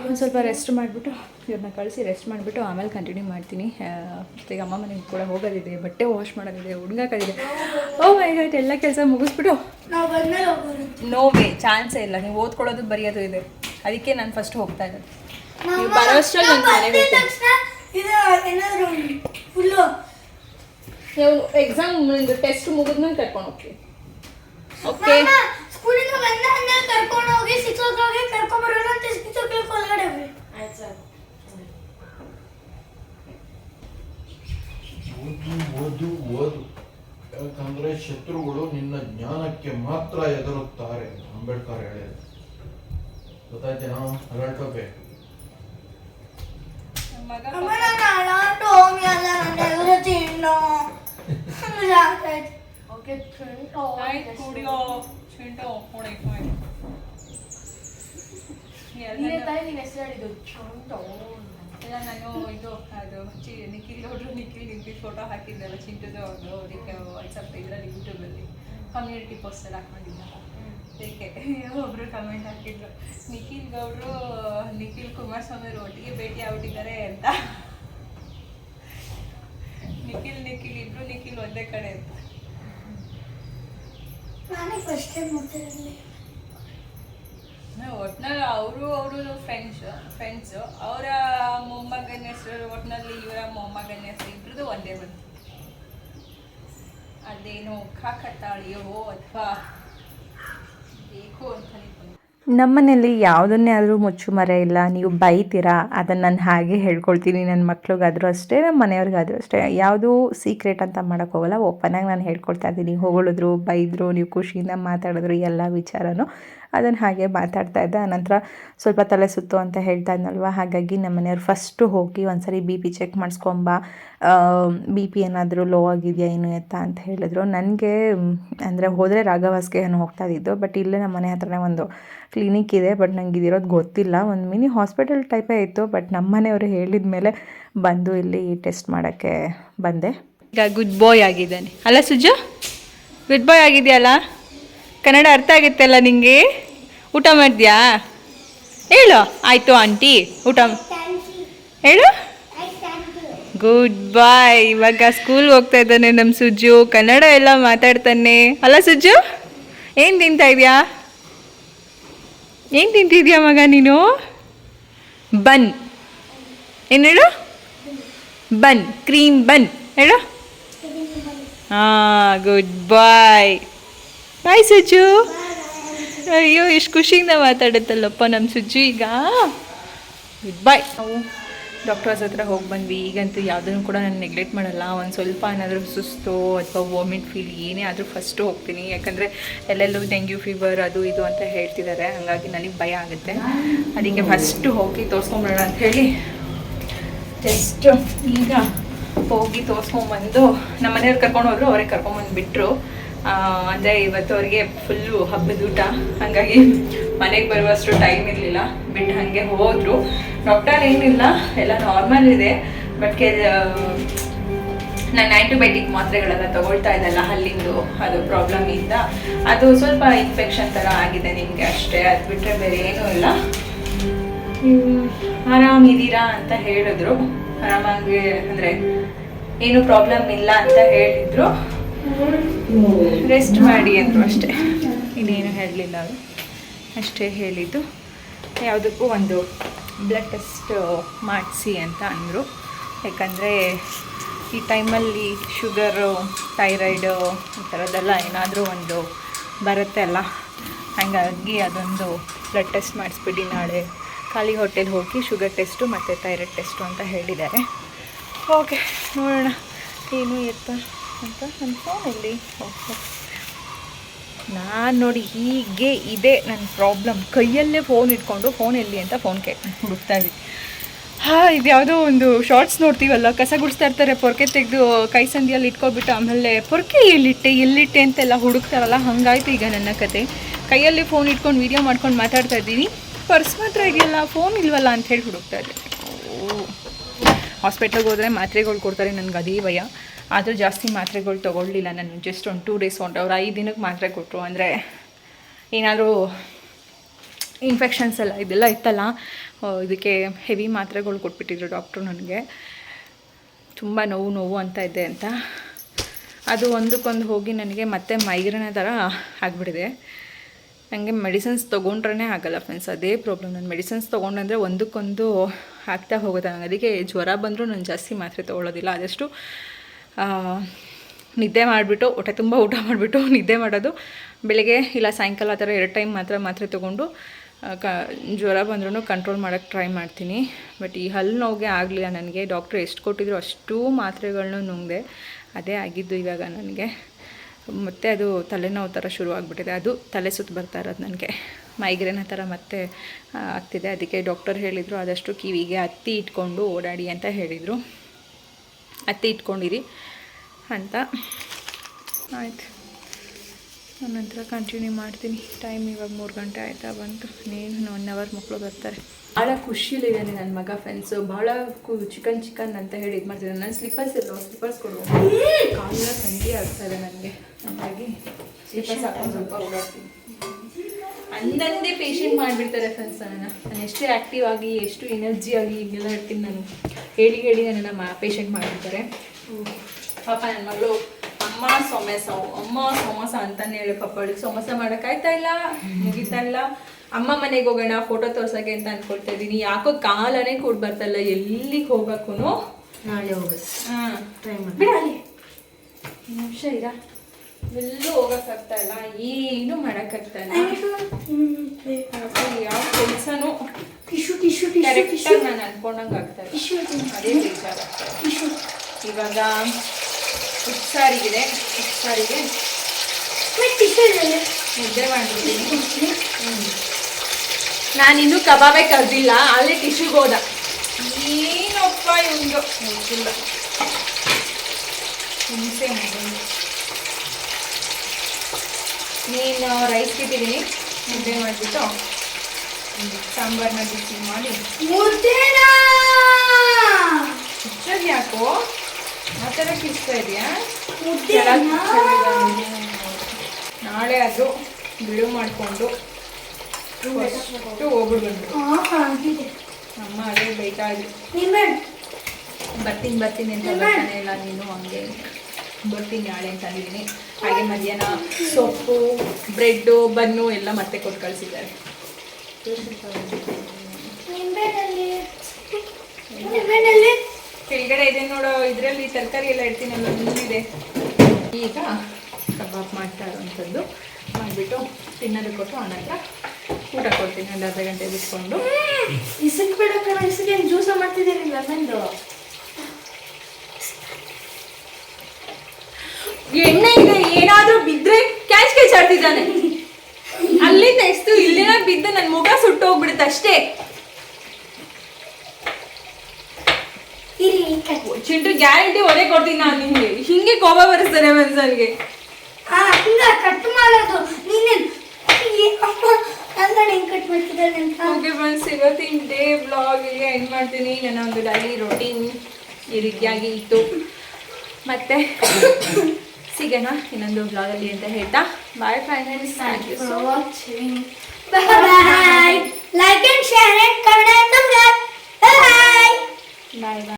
ಒಂದು ಸ್ವಲ್ಪ ರೆಸ್ಟ್ ಮಾಡಿಬಿಟ್ಟು ಇವ್ರನ್ನ ಕಳಿಸಿ ರೆಸ್ಟ್ ಮಾಡಿಬಿಟ್ಟು ಆಮೇಲೆ ಕಂಟಿನ್ಯೂ ಮಾಡ್ತೀನಿ. ಜೊತೆಗೆ ಈಗ ಅಮ್ಮ ಮನೆಗೆ ಕೂಡ ಹೋಗೋದಿದೆ ಬಟ್ಟೆ ವಾಶ್ ಮಾಡೋದಿದೆ ಹುಡುಗಾಕೋದಿದೆ ಓ ಮೈ ಗಾಡ್ ಎಲ್ಲ ಕೆಲಸ ಮುಗಿಸ್ಬಿಟ್ಟು. ನೋವೇ ಚಾನ್ಸೇ ಇಲ್ಲ. ನೀವು ಓದ್ಕೊಳ್ಳೋದು ಬರೆಯೋದು ಇದೆ. ಅದಕ್ಕೆ ನಾನು ಫಸ್ಟ್ ಹೋಗ್ತಾ ಇರೋದು. ನೀವು ಬರೋಷ್ಟರಲ್ಲಿ ನಾವ್ ನಾನು ಮನೆಗೆ ಬಂದಿದ್ ಎಕ್ಸಾಮ್ ತಕ್ಷಣ ಟೆಸ್ಟ್ ಮುಗಿದ ಮೇಲೆ ಕರ್ಕೊಂಡು ಹೋಗ್ತೀವಿ. ಓಕೆ. ಸ್ಕೂಲಿಂದ ಬಂದ ಹನ್ನೆರಡು ಕರ್ಕೊಂಡು ಹೋಗಿ ಸಿಕ್ಸ್ ಓ ಕ್ಲಾಕ್ಗೆ ಕರ್ಕೊಂಡ್ ಬರೋಣ ಅಂತ ಸಿಕ್ಸ್ ಓ ಕ್ಲಾಕ್ ಒಳಗಡೆ ಹೋಗಿ. ಆಯ್ತು ಸರ್. ಓದು ಓದು ಓದು. ಯಾಕಂದ್ರೆ ಶತ್ರುಗಳು ನಿನ್ನ ಜ್ಞಾನಕ್ಕೆ ಮಾತ್ರ ಎದುರುತ್ತಾರೆ ಅಂಬೇಡ್ಕರ್ ಹೇಳಿದ್ರು. ಗೊತ್ತಾಯ್ತೇನೋ? ಅಲರ್ಟ್ ಬೇಕು ಅಮ್ಮ ನಾನು ಅಲಾಂಟು ಹೋಗಿ ಅಲ್ಲ ನನ್ನ ಎದುರು ತಿನ್ನು ಸಾಕಾಯ್ತು ಓಕೆ ನೀನೇ ತಾಯಿ ನೀನ್ ಹೆಸರು ಹೇಳಿದ್ದು ಚೌಂಟೋ ಇಲ್ಲ ನಾನು ಇದು ಅದು ನಿಖಿಲ್ ಗೌಡ್ರು ನಿಖಿಲ್ ನಿಂತಿ ಫೋಟೋ ಹಾಕಿದ್ದಲ್ಲ ಚಿಂಟುದು ಅವ್ರದ್ದು ಅದಕ್ಕೆ ವಾಟ್ಸಪ್ ಇದರಲ್ಲಿ ಯೂಟ್ಯೂಬಲ್ಲಿ ಕಮ್ಯುನಿಟಿ ಪೋಸ್ಟಲ್ಲಿ ಹಾಕೊಂಡಿದ್ದ ಅದಕ್ಕೆ ಒಬ್ಬರು ಕಮೆಂಟ್ ಹಾಕಿದ್ರು ನಿಖಿಲ್ ಗೌಡ್ರು ನಿಖಿಲ್ ಕುಮಾರಸ್ವಾಮಿ ಅವ್ರು ಒಟ್ಟಿಗೆ ಭೇಟಿ ಆಗ್ಬಿಟ್ಟಿದ್ದಾರೆ ಅಂತ. ನಿಖಿಲ್ ನಿಖಿಲ್ ಇಬ್ರು ನಿಖಿಲ್ ಒಂದೇ ಕಡೆ ಅಂತ. ನಾನೇ ಫಸ್ಟ್ ಟೈಮ್ ಒಟ್ನಲ್ಲಿ ಅವರು ಅವರು ಫ್ರೆಂಡ್ಸ್ ಫ್ರೆಂಡ್ಸು ಅವರ ಮೊಮ್ಮಗನ ಹೆಸರು ಒಟ್ನಲ್ಲಿ ಇವರ ಮೊಮ್ಮಗನ ಹೆಸರು ಇಬ್ರದ್ದು ಒಂದೇ ಬಂತು. ಅದೇನು ಕಾಕತ್ತಾಳಿಯೋ ಅಥವಾ ಬೇಕು ಅಂತ ನಮ್ಮನೇಲಿ ಯಾವುದನ್ನೇ ಆದರೂ ಮುಚ್ಚುಮರೆ ಇಲ್ಲ, ನೀವು ಬೈತೀರಾ, ಅದನ್ನು ನಾನು ಹಾಗೆ ಹೇಳ್ಕೊಳ್ತೀನಿ. ನನ್ನ ಮಕ್ಳಿಗಾದರೂ ಅಷ್ಟೇ ನಮ್ಮ ಮನೆಯವ್ರಿಗಾದರೂ ಅಷ್ಟೇ. ಯಾವುದೂ ಸೀಕ್ರೆಟ್ ಅಂತ ಮಾಡೋಕ್ಕೆ ಹೋಗಲ್ಲ ಓಪನಾಗಿ ನಾನು ಹೇಳ್ಕೊಳ್ತಾ ಇದ್ದೀನಿ. ಹೊಗಳಿದ್ರು, ಬೈದರು, ನೀವು ಖುಷಿಯಿಂದ ಮಾತಾಡಿದ್ರು, ಎಲ್ಲ ವಿಚಾರನೂ ಅದನ್ನು ಹಾಗೆ ಮಾತಾಡ್ತಾ ಇದ್ದೆ. ಆನಂತರ ಸ್ವಲ್ಪ ತಲೆ ಸುತ್ತು ಅಂತ ಹೇಳ್ತಾ ಇದ್ನಲ್ವ? ಹಾಗಾಗಿ ನಮ್ಮ ಮನೆಯವ್ರು ಫಸ್ಟು ಹೋಗಿ ಒಂದ್ಸರಿ ಬಿ ಪಿ ಚೆಕ್ ಮಾಡಿಸ್ಕೊಂಬ. ಬಿ ಪಿ ಏನಾದರೂ ಲೋ ಆಗಿದೆಯಾ, ಏನು ಎತ್ತ ಅಂತ ಹೇಳಿದ್ರು. ನನಗೆ, ಅಂದರೆ ಹೋದರೆ ರಾಘವಾಸ್ಗೆ ಏನು ಹೋಗ್ತಾ ಇದ್ದಿದ್ದು ಬಟ್ ಇಲ್ಲೇ ನಮ್ಮ ಮನೆ ಹತ್ರನೇ ಒಂದು ಕ್ಲಿನಿಕ್ ಇದೆ ಬಟ್ ನನಗೆ ಇದಿರೋದು ಗೊತ್ತಿಲ್ಲ. ಒಂದು ಮಿನಿ ಹಾಸ್ಪಿಟಲ್ ಟೈಪೇ ಇತ್ತು ಬಟ್ ನಮ್ಮ ಮನೆಯವರು ಹೇಳಿದ ಮೇಲೆ ಬಂದು ಇಲ್ಲಿ ಟೆಸ್ಟ್ ಮಾಡೋಕ್ಕೆ ಬಂದೆ. ಈಗ ಗುಡ್ ಬಾಯ್ ಆಗಿದ್ದಾನೆ. ಅಲ್ಲ ಸುಜು? ಗುಡ್ ಬಾಯ್ ಆಗಿದೆಯಲ್ಲ? ಕನ್ನಡ ಅರ್ಥ ಆಗುತ್ತಲ್ಲ ನಿಂಗೆ? ಊಟ ಮಾಡಿದ್ಯಾ? ಹೇಳು. ಆಯಿತು ಆಂಟಿ. ಊಟ ಹೇಳು. ಗುಡ್ ಬಾಯ್ ಇವಾಗ ಸ್ಕೂಲ್ಗೆ ಹೋಗ್ತಾ ಇದ್ದಾನೆ ನಮ್ಮ ಸುಜ್ಜು ಕನ್ನಡ ಎಲ್ಲ ಮಾತಾಡ್ತಾನೆ. ಅಲ್ಲ ಸುಜ್ಜು ಏನು ತಿಂತಾ ಇದೆಯಾ? ಏನು ತಿಂತಿದ್ಯಾ ಮಗ ನೀನು? ಬನ್. ಏನು ಹೇಳು? ಬನ್ ಕ್ರೀಮ್ ಬನ್ ಹೇಳು. ಹಾಂ ಗುಡ್ ಬಾಯ್ ಬಾಯ್ ಸುಜ್ಜು ಅಯ್ಯೋ ಎಷ್ಟು ಖುಷಿಯಿಂದ ಮಾತಾಡುತ್ತಲ್ಲಪ್ಪ ನಮ್ಮ ಸುಜ್ಜು ಈಗ? ಗುಡ್ ಬಾಯ್ ನಾವು ಡಾಕ್ಟರ್ಸ್ ಹತ್ರ ಹೋಗಿ ಬಂದ್ವಿ. ಈಗಂತೂ ಯಾವುದನ್ನು ಕೂಡ ನಾನು ನೆಗ್ಲೆಕ್ಟ್ ಮಾಡಲ್ಲ. ಒಂದು ಸ್ವಲ್ಪ ಏನಾದರೂ ಸುಸ್ತು ಅಥವಾ ವಾಮಿಟ್ ಫೀಲ್ ಏನೇ ಆದರೂ ಫಸ್ಟು ಹೋಗ್ತೀನಿ. ಯಾಕಂದರೆ ಎಲ್ಲೆಲ್ಲೂ ಡೆಂಗ್ಯೂ ಫೀವರ್ ಅದು ಇದು ಅಂತ ಹೇಳ್ತಿದ್ದಾರೆ ಹಾಗಾಗಿ ನನಗೆ ಭಯ ಆಗುತ್ತೆ. ಅದಕ್ಕೆ ಫಸ್ಟು ಹೋಗಿ ತೋರಿಸ್ಕೊಂಬಿಡೋಣ ಅಂತ ಹೇಳಿ. ಜಸ್ಟ್ ಈಗ ಹೋಗಿ ತೋರಿಸ್ಕೊಂಬಂದು ನಮ್ಮ ಮನೆಯವ್ರು ಕರ್ಕೊಂಡು ಹೋದ್ರು, ಅವರೇ ಕರ್ಕೊಂಬಂದು ಬಿಟ್ಟರು ಅಂದರೆ ಇವತ್ತು ಅವ್ರಿಗೆ ಫುಲ್ಲು ಹಬ್ಬದ ಊಟ. ಹಾಗಾಗಿ ಮನೆಗೆ ಬರುವಷ್ಟು ಟೈಮ್ ಇರಲಿಲ್ಲ. ಬಿಟ್ಟು ಹಾಗೆ ಹೋದರು. ಡಾಕ್ಟರ್ ಏನಿಲ್ಲ, ಎಲ್ಲ ನಾರ್ಮಲ್ ಇದೆ. ಬಟ್ ಕೆ ನಾನು ಆ್ಯಂಟಿಬಯೋಟಿಕ್ ಮಾತ್ರೆಗಳೆಲ್ಲ ತಗೊಳ್ತಾ ಇದ್ದಲ್ಲ ಅಲ್ಲಿಂದು ಅದು ಪ್ರಾಬ್ಲಮ್ ಇಂದ. ಅದು ಸ್ವಲ್ಪ ಇನ್ಫೆಕ್ಷನ್ ಥರ ಆಗಿದೆ ನಿಮಗೆ ಅಷ್ಟೇ. ಅದು ಬಿಟ್ಟರೆ ಬೇರೆ ಏನೂ ಇಲ್ಲ. ಆರಾಮಿದ್ದೀರಾ ಅಂತ ಹೇಳಿದ್ರು. ಆರಾಮಾಗಿ ಅಂದರೆ ಏನು ಪ್ರಾಬ್ಲಮ್ ಇಲ್ಲ ಅಂತ ಹೇಳಿದ್ರು. ರೆಸ್ಟ್ ಮಾಡಿ ಅಂದರು ಅಷ್ಟೇ. ಇನ್ನೇನು ಹೇಳಲಿಲ್ಲ ಅವರು. ಅಷ್ಟೇ ಹೇಳಿದ್ದು. ಯಾವುದಕ್ಕೂ ಒಂದು ಬ್ಲಡ್ ಟೆಸ್ಟ್ ಮಾಡಿಸಿ ಅಂತ ಅಂದರು. ಯಾಕಂದರೆ ಈ ಟೈಮಲ್ಲಿ ಶುಗರು ಥೈರಾಯ್ಡು ಈ ಥರದ್ದೆಲ್ಲ ಏನಾದರೂ ಒಂದು ಬರುತ್ತೆ ಅಲ್ಲ? ಹಾಗಾಗಿ ಅದೊಂದು ಬ್ಲಡ್ ಟೆಸ್ಟ್ ಮಾಡಿಸ್ಬಿಡಿ ನಾಳೆ. ಖಾಲಿ ಹೋಟೆಲ್ ಹೋಗಿ ಶುಗರ್ ಟೆಸ್ಟು ಮತ್ತು ಥೈರಾಯ್ಡ್ ಟೆಸ್ಟು ಅಂತ ಹೇಳಿದ್ದಾರೆ. ಓಕೆ ನೋಡೋಣ. ಏನು ಎತ್ತ ಅಂತ ನನ್ನ ಫೋನಲ್ಲಿ? ನಾನು ನೋಡಿ ಹೀಗೆ ಇದೆ ನನ್ನ ಪ್ರಾಬ್ಲಮ್. ಕೈಯಲ್ಲೇ ಫೋನ್ ಇಟ್ಕೊಂಡು ಫೋನ್ ಎಲ್ಲಿ ಅಂತ ಫೋನ್ ಕೇ ಹುಡುಕ್ತಾ ಇದ್ವಿ ಹಾಂ ಇದು ಯಾವುದೋ ಒಂದು ಶಾರ್ಟ್ಸ್ ನೋಡ್ತೀವಲ್ಲ, ಕಸ ಗುಡಿಸ್ತಾ ಇರ್ತಾರೆ, ಪೊರ್ಕೆ ತೆಗೆದು ಕೈ ಸಂದಿಯಲ್ಲಿ ಇಟ್ಕೊಬಿಟ್ಟು ಆಮೇಲೆ ಪೊರ್ಕೆ ಎಲ್ಲಿಟ್ಟೆ ಎಲ್ಲಿಟ್ಟೆ ಅಂತೆಲ್ಲ ಹುಡುಕ್ತಾರಲ್ಲ, ಹಾಗಾಯ್ತು ಈಗ ನನ್ನ ಕತೆ. ಕೈಯಲ್ಲಿ ಫೋನ್ ಇಟ್ಕೊಂಡು ವೀಡಿಯೋ ಮಾಡ್ಕೊಂಡು ಮಾತಾಡ್ತಾ ಇದ್ದೀನಿ. ಪರ್ಸ್ ಮಾತ್ರ ಇದೆಯಲ್ಲ ಫೋನ್ ಇಲ್ವಲ್ಲ ಅಂತ ಹೇಳಿ ಹುಡುಕ್ತಾ ಇದ್ದೆ ಹಾಸ್ಪಿಟ್ಲಿಗೆ ಹೋದರೆ ಮಾತ್ರೆಗಳು ಕೊಡ್ತಾರೆ, ನನಗೆ ಅದೇ ಭಯ. ಆದರೂ ಜಾಸ್ತಿ ಮಾತ್ರೆಗಳು ತೊಗೊಳ್ಳಿಲ್ಲ ನಾನು. ಜಸ್ಟ್ ಒಂದು ಟೂ ಡೇಸ್ ಹೊಂಟು ಅವ್ರು ಐದು ದಿನಕ್ಕೆ ಮಾತ್ರೆ ಕೊಟ್ಟರು ಅಂದರೆ ಏನಾದರೂ ಇನ್ಫೆಕ್ಷನ್ಸ್ ಎಲ್ಲ ಇದೆಲ್ಲ ಇತ್ತಲ್ಲ ಇದಕ್ಕೆ ಹೆವಿ ಮಾತ್ರೆಗಳು ಕೊಟ್ಬಿಟ್ಟಿದ್ರು ಡಾಕ್ಟ್ರು ನನಗೆ. ತುಂಬ ನೋವು ನೋವು ಅಂತ ಇದೆ ಅಂತ. ಅದು ಒಂದಕ್ಕೊಂದು ಹೋಗಿ ನನಗೆ ಮತ್ತೆ ಮೈಗ್ರೇನ ಥರ ಆಗಿಬಿಟ್ಟಿದೆ. ನನಗೆ ಮೆಡಿಸಿನ್ಸ್ ತೊಗೊಂಡ್ರೇ ಆಗಲ್ಲ ಫ್ರೆಂಡ್ಸ್ ಅದೇ ಪ್ರಾಬ್ಲಮ್ ನಾನು ಮೆಡಿಸಿನ್ಸ್ ತೊಗೊಂಡಂದರೆ ಒಂದಕ್ಕೊಂದು ಆಗ್ತಾ ಹೋಗುತ್ತೆ. ನನಗೆ ಅದಕ್ಕೆ ಜ್ವರ ಬಂದರೂ ನಾನು ಜಾಸ್ತಿ ಮಾತ್ರೆ ತೊಗೊಳ್ಳೋದಿಲ್ಲ. ಆದಷ್ಟು ನಿದ್ದೆ ಮಾಡಿಬಿಟ್ಟು, ಹೊಟ್ಟೆ ತುಂಬ ಊಟ ಮಾಡಿಬಿಟ್ಟು [laughs] ನಿದ್ದೆ ಮಾಡೋದು. ಬೆಳಗ್ಗೆ ಇಲ್ಲ ಸಾಯಂಕಾಲ ಆ ಥರ ಎರಡು ಟೈಮ್ ಮಾತ್ರ, ಮಾತ್ರೆ ತೊಗೊಂಡು ಕ, ಜ್ವರ ಬಂದ್ರೂ ಕಂಟ್ರೋಲ್ ಮಾಡೋಕ್ಕೆ ಟ್ರೈ ಮಾಡ್ತೀನಿ. ಬಟ್ ಈ ಹಲ್ಲು ನೋವಿಗೆ ಆಗಲಿಲ್ಲ ನನಗೆ. ಡಾಕ್ಟ್ರು ಎಷ್ಟು ಕೊಟ್ಟಿದ್ರು ಅಷ್ಟು ಮಾತ್ರೆಗಳನ್ನೂ ನುಂಗಿದೆ. ಅದೇ ಆಗಿದ್ದು ಇವಾಗ ನನಗೆ. ಮತ್ತೆ ಅದು ತಲೆನೋವು ಥರ ಶುರು ಆಗಿಬಿಟ್ಟಿದೆ ಅದು ತಲೆ ಸುತ್ತು ಬರ್ತಾ ಇರೋದು ನನಗೆ. ಮೈಗ್ರೇನ್ ಥರ ಮತ್ತೆ ಆಗ್ತಿದೆ. ಅದಕ್ಕೆ ಡಾಕ್ಟರ್ ಹೇಳಿದರು, ಆದಷ್ಟು ಕಿವಿಗೆ ಹತ್ತಿ ಇಟ್ಕೊಂಡು ಓಡಾಡಿ ಅಂತ ಹೇಳಿದರು. ಹತ್ತಿ ಇಟ್ಕೊಂಡಿರಿ. ಅಂತ. ಆಯಿತು. ನಾನು ನಂತರ ಕಂಟಿನ್ಯೂ ಮಾಡ್ತೀನಿ. ಟೈಮ್ ಇವಾಗ ಮೂರು ಗಂಟೆ ಆಯಿತಾ ಬಂತು. ನೀನು ಒನ್ ಅವರ್ ಮಕ್ಕಳು ಬರ್ತಾರೆ. ಭಾಳ ಖುಷಿಲಿದ್ದಾನೆ ನನ್ನ ಮಗ ಫ್ರೆಂಡ್ಸು ಭಾಳ ಚಿಕನ್ ಚಿಕನ್ ಅಂತ ಹೇಳಿ ಇದು ಮಾಡ್ತಿದ್ದಾನೆ ನನ್ನ ಸ್ಲಿಪ್ಪರ್ಸ್ ಇಲ್ಲ ಸ್ಲಿಪ್ಪರ್ಸ್ ಕೊಡು. ಕಾಲ ಸಂಜೆ ಆಗ್ತಾ ಇದೆ ನನಗೆ. ಹಾಗಾಗಿ ಸ್ಲಿಪ್ಪರ್ಸ್ ಹಾಕೊಂಡು ಸ್ವಲ್ಪ ಓಡಾಡ್ತೀನಿ. ಅಂದಂದೇ ಪೇಷಂಟ್ ಮಾಡಿಬಿಡ್ತಾರೆ ಫ್ರೆಂಡ್ಸ್ ನನ್ನ ನಾನು ಎಷ್ಟು ಆ್ಯಕ್ಟಿವ್ ಆಗಿ, ಎಷ್ಟು ಎನರ್ಜಿ ಆಗಿ ಹೀಗೆಲ್ಲ ಇರ್ತೀನಿ ನಾನು. ಹೇಳಿ ಹೇಳಿ ನನ್ನನ್ನು ಮಾ ಪೇಷಂಟ್ ಮಾಡಿಬಿಡ್ತಾರೆ. ಪಾಪ ನನ್ನ ಮಗಳು ಅಮ್ಮ ಸೊಮೆಸ ಅಮ್ಮ ಸಮೋಸ ಅಂತಾನೆ ಹೇಳಿ ಪಾಪ ಅವಳಿಗೆ ಸಮೋಸ ಆಯ್ತಾ ಇಲ್ಲ? ಮುಗಿತಾ ಇಲ್ಲ? ಅಮ್ಮ ಮನೆಗೆ ಹೋಗೋಣ ಫೋಟೋ ತೋರ್ಸಕ್ಕೆ ಅಂತ ಅನ್ಕೊಳ್ತಾ ಇದ್ದೀನಿ ಯಾಕೋ ಕಾಲನೇ ಕೂಡ ಬರ್ತಲ್ಲ ಎಲ್ಲಿಗೆ ಹೋಗಕ್ಕೂ ನಾಳೆ ಹೋಗೋದು ಹಾಂ. ಟ್ರೈ ಮಾಡಿ ಬಿಡ ಅಲ್ಲಿ. ನಿಮಿಷ ಇರಾ. ಎಲ್ಲೂ ಹೋಗಕ್ಕಾಗ್ತಾ ಇಲ್ಲ. ಏನು ಮಾಡೋಕ್ಕಾಗ್ತಾ ಇಲ್ಲ. ಯಾವ ಕೆಲಸನೂ ಟಿಶ್ಯೂ ಟಿಶ್ಯೂ ಕರೆಕ್ಟಾಗಿ ನಾನು ಅನ್ಕೊಂಡಂಗೆ ಆಗ್ತಾ ಇಲ್ಲ. ಅದೇ ಬೇಜಾರಾಗ್ತಾ. ಇವಾಗ ಉಪ್ಸಾರಿಗಿದೆ ಸಾರಿಗೆ ಮುದ್ದೆ ಮಾಡಿದ್ದೀನಿ ನಾನಿನ್ನೂ ಕಬಾಬೇ ಕರೆದಿಲ್ಲ ಅಲ್ಲಿ ಟಿಶ್ಯೂಗೆ ಹೋದ ಏನಪ್ಪ ಇವಂದು ಗೊತ್ತಿಲ್ಲ ಹಿಂಸೆ ಮಗಂದು. ನೀನು ರೈಸ್ ಇಟ್ಟಿದ್ದೀನಿ ಮುದ್ದೆ ಮಾಡಿಬಿಟ್ಟು ಸಾಂಬಾರನ್ನ ಬಿಸಿ ಮಾಡಿ. ಮುದ್ದೆನಾ? ಯಾಕೋ? ಆ ಥರ ಇಷ್ಟ ಇದೆಯಾ? ನಾಳೆ ಅದು ಬಿಡು ಮಾಡಿಕೊಂಡು ಹೋಗ್ಬಿಡ್ಬಂದು ಅಮ್ಮ ಅದೇ ಬೈತಾ ಇದ್ರು. ಬರ್ತೀನಿ ಬರ್ತೀನಿ ಅಂತ ಬರ್ತಾನೆ ಇಲ್ಲ ನೀನು ಹಂಗೆ. ಬರ್ತೀನಿ ನಾಳೆ ಅಂತ ಅಂದಿದ್ದೀನಿ. ಹಾಗೆ ಮಧ್ಯಾಹ್ನ ಸೊಪ್ಪು ಬ್ರೆಡ್ಡು ಬನ್ನು ಎಲ್ಲ ಮತ್ತೆ ಕೊಟ್ಟು ಕಳಿಸಿದ್ದಾರೆ. ನಿಂಬೆನಲ್ಲಿ ಕೆಳಗಡೆ ಇದೆ ನೋಡೋ ಇದರಲ್ಲಿ ತರಕಾರಿ ಎಲ್ಲ ಇಡ್ತೀನಲ್ಲ ಮುಂದಿದೆ ಈಗ ಕಬಾಬ್ ಮಾಡ್ತಾ ಇರೋವಂಥದ್ದು. ಮಾಡಿಬಿಟ್ಟು ತಿನ್ನೋದು ಕೊಟ್ಟು ಆನಂತರ ಊಟ ಕೊಡ್ತೀನಿ ಒಂದು ಅರ್ಧ ಗಂಟೆ ಬಿಟ್ಕೊಂಡು. ಇಸಕ್ ಬೇಡ ಕಣ ಇಸಕ್ ಏನು ಜ್ಯೂಸ ಮಾಡ್ತಿದ್ದೀನಿ ಲೆಮನ್ದು ಎಣ್ಣೆ ಇದೆ ಏನಾದ್ರೂ ಬಿದ್ರೆ ಕ್ಯಾಚ್ ಕ್ಯಾಚ್ ಆಡ್ತಿದ್ದಾನೆ. ಅಲ್ಲಿಂದ ಎಷ್ಟು ಇಲ್ಲಿನ ಬಿದ್ದು ನನ್ನ ಮುಖ ಸುಟ್ಟು ಹೋಗ್ಬಿಡುತ್ತೆ ಅಷ್ಟೇ ಇರಿ ಕಟ್ ಚಿಂಟು ಗ್ಯಾರಂಟಿ ಒಡೆ ಕೊಡ್ತೀನಿ ನಾನು ನಿಮಗೆ ಹಿಂಗೆ ಕೋಪ ಬರೆಸ್ತಾನೆ ಮನ್ಸನ್ಗೆ. ಹಾ ಹಿಂಗ ಕಟ್ ಮಾಡೋದು. ನೀನೆ ಓಕೆ ಫ್ರೆಂಡ್ಸ್ ಇವತ್ತಿನ ಡೇ ಬ್ಲಾಗ್ ಇಲ್ಲಿ ಎಂಡ್ ಮಾಡ್ತೀನಿ. ನನ್ನ ಒಂದು ಡೈಲಿ ರೊಟೀನ್ ಈ ರೀತಿಯಾಗಿ ಇತ್ತು. ಮತ್ತೆ ಸಿಗೋಣ ಇನ್ನೊಂದು ಬ್ಲಾಗಲ್ಲಿ ಅಂತ ಹೇಳ್ತಾ. Bye final thank you for watching bye like and share. Bye bye